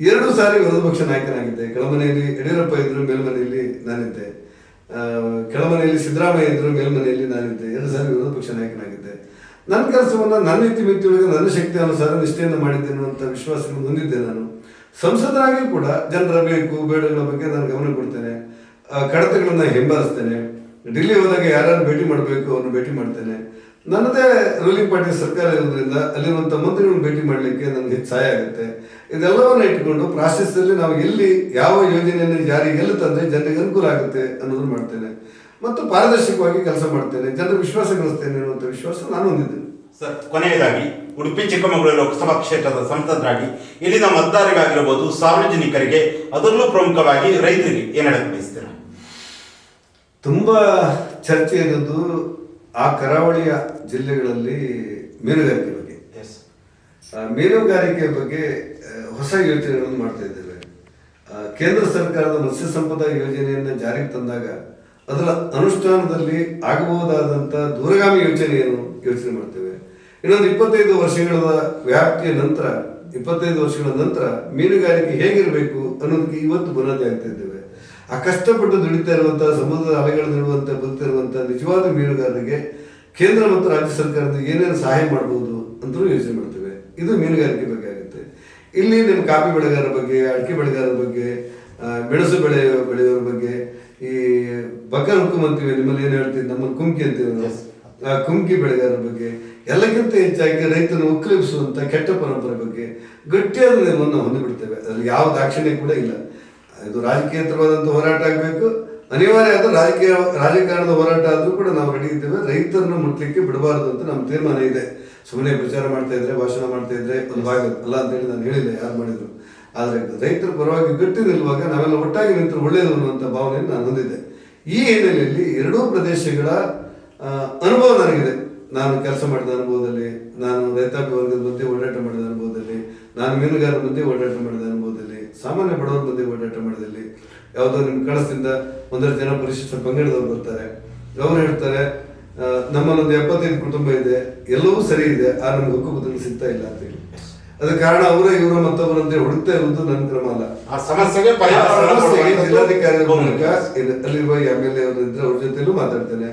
ಎರಡು ಸಾರಿ ವಿರೋಧ ಪಕ್ಷ ನಾಯಕನಾಗಿದ್ದೆ. ಕೆಳಮನೆಯಲ್ಲಿ ಯಡಿಯೂರಪ್ಪ ಇದ್ರು, ಮೇಲ್ಮನೆಯಲ್ಲಿ ನಾನಿದ್ದೆ. ಕೆಳಮನೆಯಲ್ಲಿ ಸಿದ್ದರಾಮಯ್ಯ ಇದ್ರು, ಮೇಲ್ಮನೆಯಲ್ಲಿ ನಾನಿದ್ದೆ. ಎರಡು ಸಾರಿ ವಿರೋಧ ಪಕ್ಷ ನಾಯಕನಾಗಿದ್ದೆ. ನನ್ನ ಕೆಲಸವನ್ನು ನನ್ನ ಇತಿಮಿತಿಯೊಳಗೆ ನನ್ನ ಶಕ್ತಿ ಅನುಸಾರ ನಿಷ್ಠೆಯನ್ನು ಮಾಡಿದ್ದೇನೆ ಅಂತ ವಿಶ್ವಾಸವನ್ನು ಹೊಂದಿದ್ದೆ ನಾನು. ಸಂಸದರಾಗಿಯೂ ಕೂಡ ಜನರ ಬೇಕು, ಬೇಡಗಳ ಬಗ್ಗೆ ನಾನು ಗಮನ ಕೊಡ್ತೇನೆ. ಕಡತಗಳನ್ನು ಹಿಂಬಾಲಿಸ್ತೇನೆ. ಡೆಲ್ಲಿ ಹೋದಾಗ ಯಾರ್ಯಾರು ಭೇಟಿ ಮಾಡಬೇಕು ಅವ್ರನ್ನ ಭೇಟಿ ಮಾಡ್ತೇನೆ. ನನ್ನದೇ ರೂಲಿಂಗ್ ಪಾರ್ಟಿ ಸರ್ಕಾರ ಇರೋದ್ರಿಂದ ಅಲ್ಲಿರುವಂಥ ಮಂತ್ರಿಗಳನ್ನ ಭೇಟಿ ಮಾಡಲಿಕ್ಕೆ ನನಗೆ ಹೆಚ್ಚು ಸಹಾಯ ಆಗುತ್ತೆ. ಇದೆಲ್ಲವನ್ನ ಇಟ್ಕೊಂಡು ಪ್ರಾಶಸ್ತ್ಯದಲ್ಲಿ ನಾವು ಎಲ್ಲಿ ಯಾವ ಯೋಜನೆಯನ್ನು ಜಾರಿಗೆ ಎಲ್ಲಿ ತಂದರೆ ಜನರಿಗೆ ಅನುಕೂಲ ಆಗುತ್ತೆ ಅನ್ನೋದನ್ನು ಮಾಡ್ತೇನೆ. ಮತ್ತು ಪಾರದರ್ಶಕವಾಗಿ ಕೆಲಸ ಮಾಡ್ತೇನೆ. ಜನರ ವಿಶ್ವಾಸ ಗಳಿಸ್ತೇನೆ ಅನ್ನುವಂಥ ವಿಶ್ವಾಸ ನಾನು ಹೊಂದಿದ್ದೇನೆ. ಸರ್ ಕೊನೆಯದಾಗಿ ಉಡುಪಿ ಚಿಕ್ಕಮಗಳೂರು ಲೋಕಸಭಾ ಕ್ಷೇತ್ರದ ಸಂಸದರಾಗಿ ಇಲ್ಲಿನ ಮತದಾರರಿಗಾಗಿರಬಹುದು ಸಾರ್ವಜನಿಕರಿಗೆ ಅದರಲ್ಲೂ ಪ್ರಮುಖವಾಗಿ ರೈತರಿಗೆ ಏನು ಹೇಳಕ್ಕೆ ಬಯಸ್ತೀರ? ತುಂಬ ಚರ್ಚೆ ಇರೋದು ಆ ಕರಾವಳಿಯ ಜಿಲ್ಲೆಗಳಲ್ಲಿ ಮೀನುಗಾರಿಕೆ ಬಗ್ಗೆ. ಮೀನುಗಾರಿಕೆ ಬಗ್ಗೆ ಹೊಸ ಯೋಜನೆಗಳನ್ನು ಮಾಡ್ತಾ ಇದ್ದೇವೆ. ಕೇಂದ್ರ ಸರ್ಕಾರದ ಮತ್ಸ್ಯ ಸಂಪದ ಯೋಜನೆಯನ್ನು ಜಾರಿಗೆ ತಂದಾಗ ಅದರ ಅನುಷ್ಠಾನದಲ್ಲಿ ಆಗಬಹುದಾದಂಥ ದೂರಗಾಮಿ ಯೋಜನೆಯನ್ನು ಯೋಚನೆ ಮಾಡ್ತೇವೆ. ಇನ್ನೊಂದು ಇಪ್ಪತ್ತೈದು ವರ್ಷಗಳ ವ್ಯಾಪ್ತಿಯ ನಂತರ, ಇಪ್ಪತ್ತೈದು ವರ್ಷಗಳ ನಂತರ ಮೀನುಗಾರಿಕೆ ಹೇಗಿರಬೇಕು ಅನ್ನೋದಕ್ಕೆ ಇವತ್ತು ಬುನಾದಿ ಆಗ್ತಾ ಇದ್ದೇವೆ. ಆ ಕಷ್ಟಪಟ್ಟು ದುಡಿತಾ ಇರುವಂತಹ ಸಮುದ್ರದ ಅಲೆಗಳಲ್ಲಿರುವಂಥ ಬರ್ತಿರುವಂತಹ ನಿಜವಾದ ಮೀನುಗಾರರಿಗೆ ಕೇಂದ್ರ ಮತ್ತು ರಾಜ್ಯ ಸರ್ಕಾರದಿಂದ ಏನೇನು ಸಹಾಯ ಮಾಡಬಹುದು ಅಂತಲೂ ಯೋಚನೆ ಮಾಡ್ತೇವೆ. ಇದು ಮೀನುಗಾರಿಕೆ ಇಲ್ಲಿ ನಿಮ್ಮ ಕಾಫಿ ಬೆಳೆಗಾರರ ಬಗ್ಗೆ ಅಡಿಕೆ ಬೆಳೆಗಾರರ ಬಗ್ಗೆ ಮೆಣಸು ಬೆಳೆ ಬೆಳೆಯೋರ ಬಗ್ಗೆ ಈ ಬಕರ್ ಹುಕ್ಕುಮ್ ಅಂತೀವಿ ನಿಮ್ಮಲ್ಲಿ ಏನು ಹೇಳ್ತೀವಿ ನಮ್ಮಲ್ಲಿ ಕುಮ್ಕಿ ಅಂತೀವಿ ನಾವು. ಆ ಕುಮ್ಕಿ ಬೆಳೆಗಾರರ ಬಗ್ಗೆ ಎಲ್ಲಕ್ಕಿಂತ ಹೆಚ್ಚಾಗಿ ರೈತನ ಒಕ್ಕಲಿಸುವಂತ ಕೆಟ್ಟ ಪರಂಪರೆ ಬಗ್ಗೆ ಗಟ್ಟಿಯಾದ ನಿಮ್ಮನ್ನು ಹೊಂದಿಬಿಡ್ತೇವೆ. ಅದ್ರಲ್ಲಿ ಯಾವ ದಾಕ್ಷಿಣ್ಯ ಕೂಡ ಇಲ್ಲ. ಇದು ರಾಜಕೀಯತರವಾದಂಥ ಹೋರಾಟ ಆಗಬೇಕು. ಅನಿವಾರ್ಯ ಆದ ರಾಜಕೀಯ ರಾಜಕಾರಣದ ಹೋರಾಟ ಆದರೂ ಕೂಡ ನಾವು ರೆಡಿ ಇದ್ದೇವೆ ರೈತರನ್ನು ಮುಟ್ಲಿಕ್ಕೆ ಬಿಡಬಾರದು ಅಂತ ನಮ್ಮ ತೀರ್ಮಾನ ಇದೆ. ಸುಮ್ಮನೆ ಪ್ರಚಾರ ಮಾಡ್ತಾ ಇದ್ರೆ, ಭಾಷಣ ಮಾಡ್ತಾ ಇದ್ರೆ ಒಂದು ಭಾಗ ಅಲ್ಲ ಅಂತ ಹೇಳಿ ನಾನು ಹೇಳಿದೆ ಯಾರು ಮಾಡಿದ್ರು. ಆದರೆ ರೈತರ ಪರವಾಗಿ ಗಟ್ಟಿ ನಾವೆಲ್ಲ ಒಟ್ಟಾಗಿ ನಿಂತರು ಒಳ್ಳೆಯದು ಅನ್ನುವಂಥ ಭಾವನೆಯನ್ನು ನಾನು ಹೊಂದಿದ್ದೆ. ಈ ಹಿನ್ನೆಲೆಯಲ್ಲಿ ಎರಡೂ ಪ್ರದೇಶಗಳ ಅನುಭವ ನನಗಿದೆ. ನಾನು ಕೆಲಸ ಮಾಡಿದ ಅನುಭವದಲ್ಲಿ, ನಾನು ರೈತಾಪಿ ವರ್ಗದ ಮಧ್ಯೆ ಓಡಾಟ ಮಾಡಿದ ಅನುಭವದಲ್ಲಿ, ನಾನು ಮೀನುಗಾರರ ಮಧ್ಯೆ ಓಡಾಟ ಮಾಡಿದ ಅನುಭವದಲ್ಲಿ, ಸಾಮಾನ್ಯ ಬಡವರ ಮಧ್ಯೆ ಓಡಾಟ ಮಾಡಿದಲ್ಲಿ, ಯಾವುದೋ ನಿಮ್ಮ ಕಳಸದಿಂದ ಒಂದಷ್ಟು ಜನ ಪರಿಶಿಷ್ಟ ಪಂಗಡದವ್ರು ಬರ್ತಾರೆ. ಅವ್ರು ಹೇಳ್ತಾರೆ ನಮ್ಮಲ್ಲೊಂದು ಎಪ್ಪತ್ತೈದು ಕುಟುಂಬ ಇದೆ ಎಲ್ಲವೂ ಸರಿ ಇದೆ ಆ ನಮ್ಗೆ ಹಕ್ಕುಪತ್ರ ಸಿಗ್ತಾ ಇಲ್ಲ ಅಂತ ಹೇಳಿ. ಅದಕ್ಕೆ ಕಾರಣ ಅವರ ಇವರ ಮತ್ತೊಬ್ಬರಂತೆ ಹುಡುಕ್ತಾ ಇರುವುದು ನನ್ನ ಕ್ರಮ ಅಲ್ಲ. ಆ ಸಮಸ್ಯೆಗೆ ಜಿಲ್ಲಾಧಿಕಾರಿ ಮೂಲಕ ಅಲ್ಲಿರುವ ಎಂ ಎಲ್ ಎ ಅವರು ಇದ್ರೆ ಅವ್ರ ಜೊತೆಲೂ ಮಾತಾಡ್ತೇನೆ.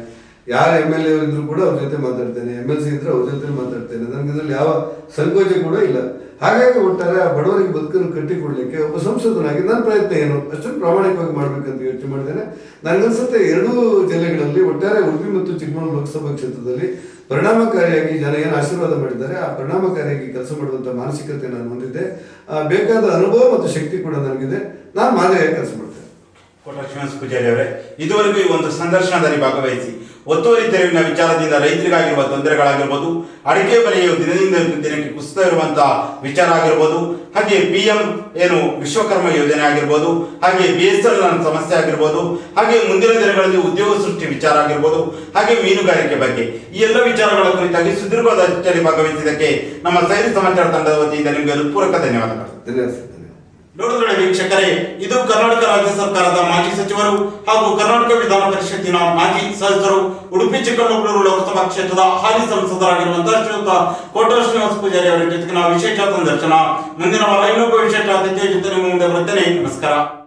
ಯಾರು ಎಂ ಎಲ್ ಎ ಇದ್ರು ಕೂಡ ಅವ್ರ ಜೊತೆ ಮಾತಾಡ್ತೇನೆ. ಎಂ ಎಲ್ ಸಿ ಇದ್ರೆ ಅವ್ರ ಜೊತೆ ಮಾತಾಡ್ತೇನೆ. ನನಗೆ ಇದ್ರಲ್ಲಿ ಯಾವ ಸಂಕೋಚ ಕೂಡ ಇಲ್ಲ. ಹಾಗಾಗಿ ಒಟ್ಟಾರೆ ಆ ಬಡವರಿಗೆ ಬದುಕನ್ನು ಕಟ್ಟಿಕೊಡ್ಲಿಕ್ಕೆ ಒಬ್ಬ ಸಂಸದನಾಗಿ ನನ್ನ ಪ್ರಯತ್ನ ಏನು? ಅಷ್ಟೊಂದು ಪ್ರಾಮಾಣಿಕವಾಗಿ ಮಾಡಬೇಕಂತ ಯೋಚನೆ ಮಾಡಿದ್ದೇನೆ. ನನಗನ್ಸುತ್ತೆ ಎರಡೂ ಜಿಲ್ಲೆಗಳಲ್ಲಿ ಒಟ್ಟಾರೆ ಉಡುಪಿ ಮತ್ತು ಚಿಕ್ಕಮಗಳೂರು ಲೋಕಸಭಾ ಕ್ಷೇತ್ರದಲ್ಲಿ ಪರಿಣಾಮಕಾರಿಯಾಗಿ ಜನ ಏನು ಆಶೀರ್ವಾದ ಮಾಡಿದ್ದಾರೆ, ಆ ಪರಿಣಾಮಕಾರಿಯಾಗಿ ಕೆಲಸ ಮಾಡುವಂಥ ಮಾನಸಿಕತೆ ನಾನು ಹೊಂದಿದ್ದೆ. ಬೇಕಾದ ಅನುಭವ ಮತ್ತು ಶಕ್ತಿ ಕೂಡ ನನಗಿದೆ. ನಾನು ಮಾದರಿಯಾಗಿ ಕೆಲಸ ಮಾಡ್ತೇನೆ. ಪೂಜಾರಿ ಅವರೇ, ಇದುವರೆಗೂ ಈ ಒಂದು ಸಂದರ್ಶನದಲ್ಲಿ ಭಾಗವಹಿಸಿ ಒತ್ತುವರಿ ತೆರವಿನ ವಿಚಾರದಿಂದ ರೈತರಿಗಾಗಿರುವ ತೊಂದರೆಗಳಾಗಿರ್ಬೋದು, ಅಡಿಕೆ ಬೆಲೆಯು ದಿನದಿಂದ ದಿನಕ್ಕೆ ಕುಸಿತ ಇರುವಂತಹ ವಿಚಾರ ಆಗಿರ್ಬೋದು, ಹಾಗೆ ಪಿ ಎಂ ಏನು ವಿಶ್ವಕರ್ಮ ಯೋಜನೆ ಆಗಿರ್ಬೋದು, ಹಾಗೆ ಬಿ ಎಸ್ ಎಲ್ ಸಮಸ್ಯೆ ಆಗಿರ್ಬೋದು, ಹಾಗೆ ಮುಂದಿನ ದಿನಗಳಲ್ಲಿ ಉದ್ಯೋಗ ಸೃಷ್ಟಿ ವಿಚಾರ ಆಗಿರ್ಬೋದು, ಹಾಗೆ ಮೀನುಗಾರಿಕೆ ಬಗ್ಗೆ. ಈ ಎಲ್ಲ ವಿಚಾರಗಳ ಕುರಿತಾಗಿ ಸುದೀರ್ಘವಾದ ಚರ್ಚೆಯಲ್ಲಿ ಭಾಗವಹಿಸಿದ್ದಕ್ಕೆ ನಮ್ಮ ಸೈರಿ ಸಮಾಚಾರ ತಂಡದ ವತಿಯಿಂದ ನಿಮಗೆ ಪೂರಕ ಧನ್ಯವಾದಗಳು. ಧನ್ಯವಾದ. ನೋಡಿದ್ರೆ ವೀಕ್ಷಕರೇ, ಇದು ಕರ್ನಾಟಕ ರಾಜ್ಯ ಸರ್ಕಾರದ ಮಾಜಿ ಸಚಿವರು ಹಾಗೂ ಕರ್ನಾಟಕ ವಿಧಾನ ಪರಿಷತ್ತಿನ ಮಾಜಿ ಸದಸ್ಯರು ಉಡುಪಿ ಚಿಕ್ಕಮಗಳೂರು ಲೋಕಸಭಾ ಕ್ಷೇತ್ರದ ಹಾಲಿ ಸಂಸದರಾಗಿರುವಂತಹ ಶ್ರೀಯುತ ಕೋಟ ಶ್ರೀನಿವಾಸ ಪೂಜಾರಿ ಅವರ ಜೊತೆಗಿನ ವಿಶೇಷ ಸಂದರ್ಶನ ಮುಂದಿನ ವಾರ ಇನ್ನೊಬ್ಬ ವಿಶೇಷ ಅತಿಥಿಯ ಜೊತೆ ನಿಮ್ಮ ಮುಂದೆ ಬರುತ್ತೇನೆ. ನಮಸ್ಕಾರ.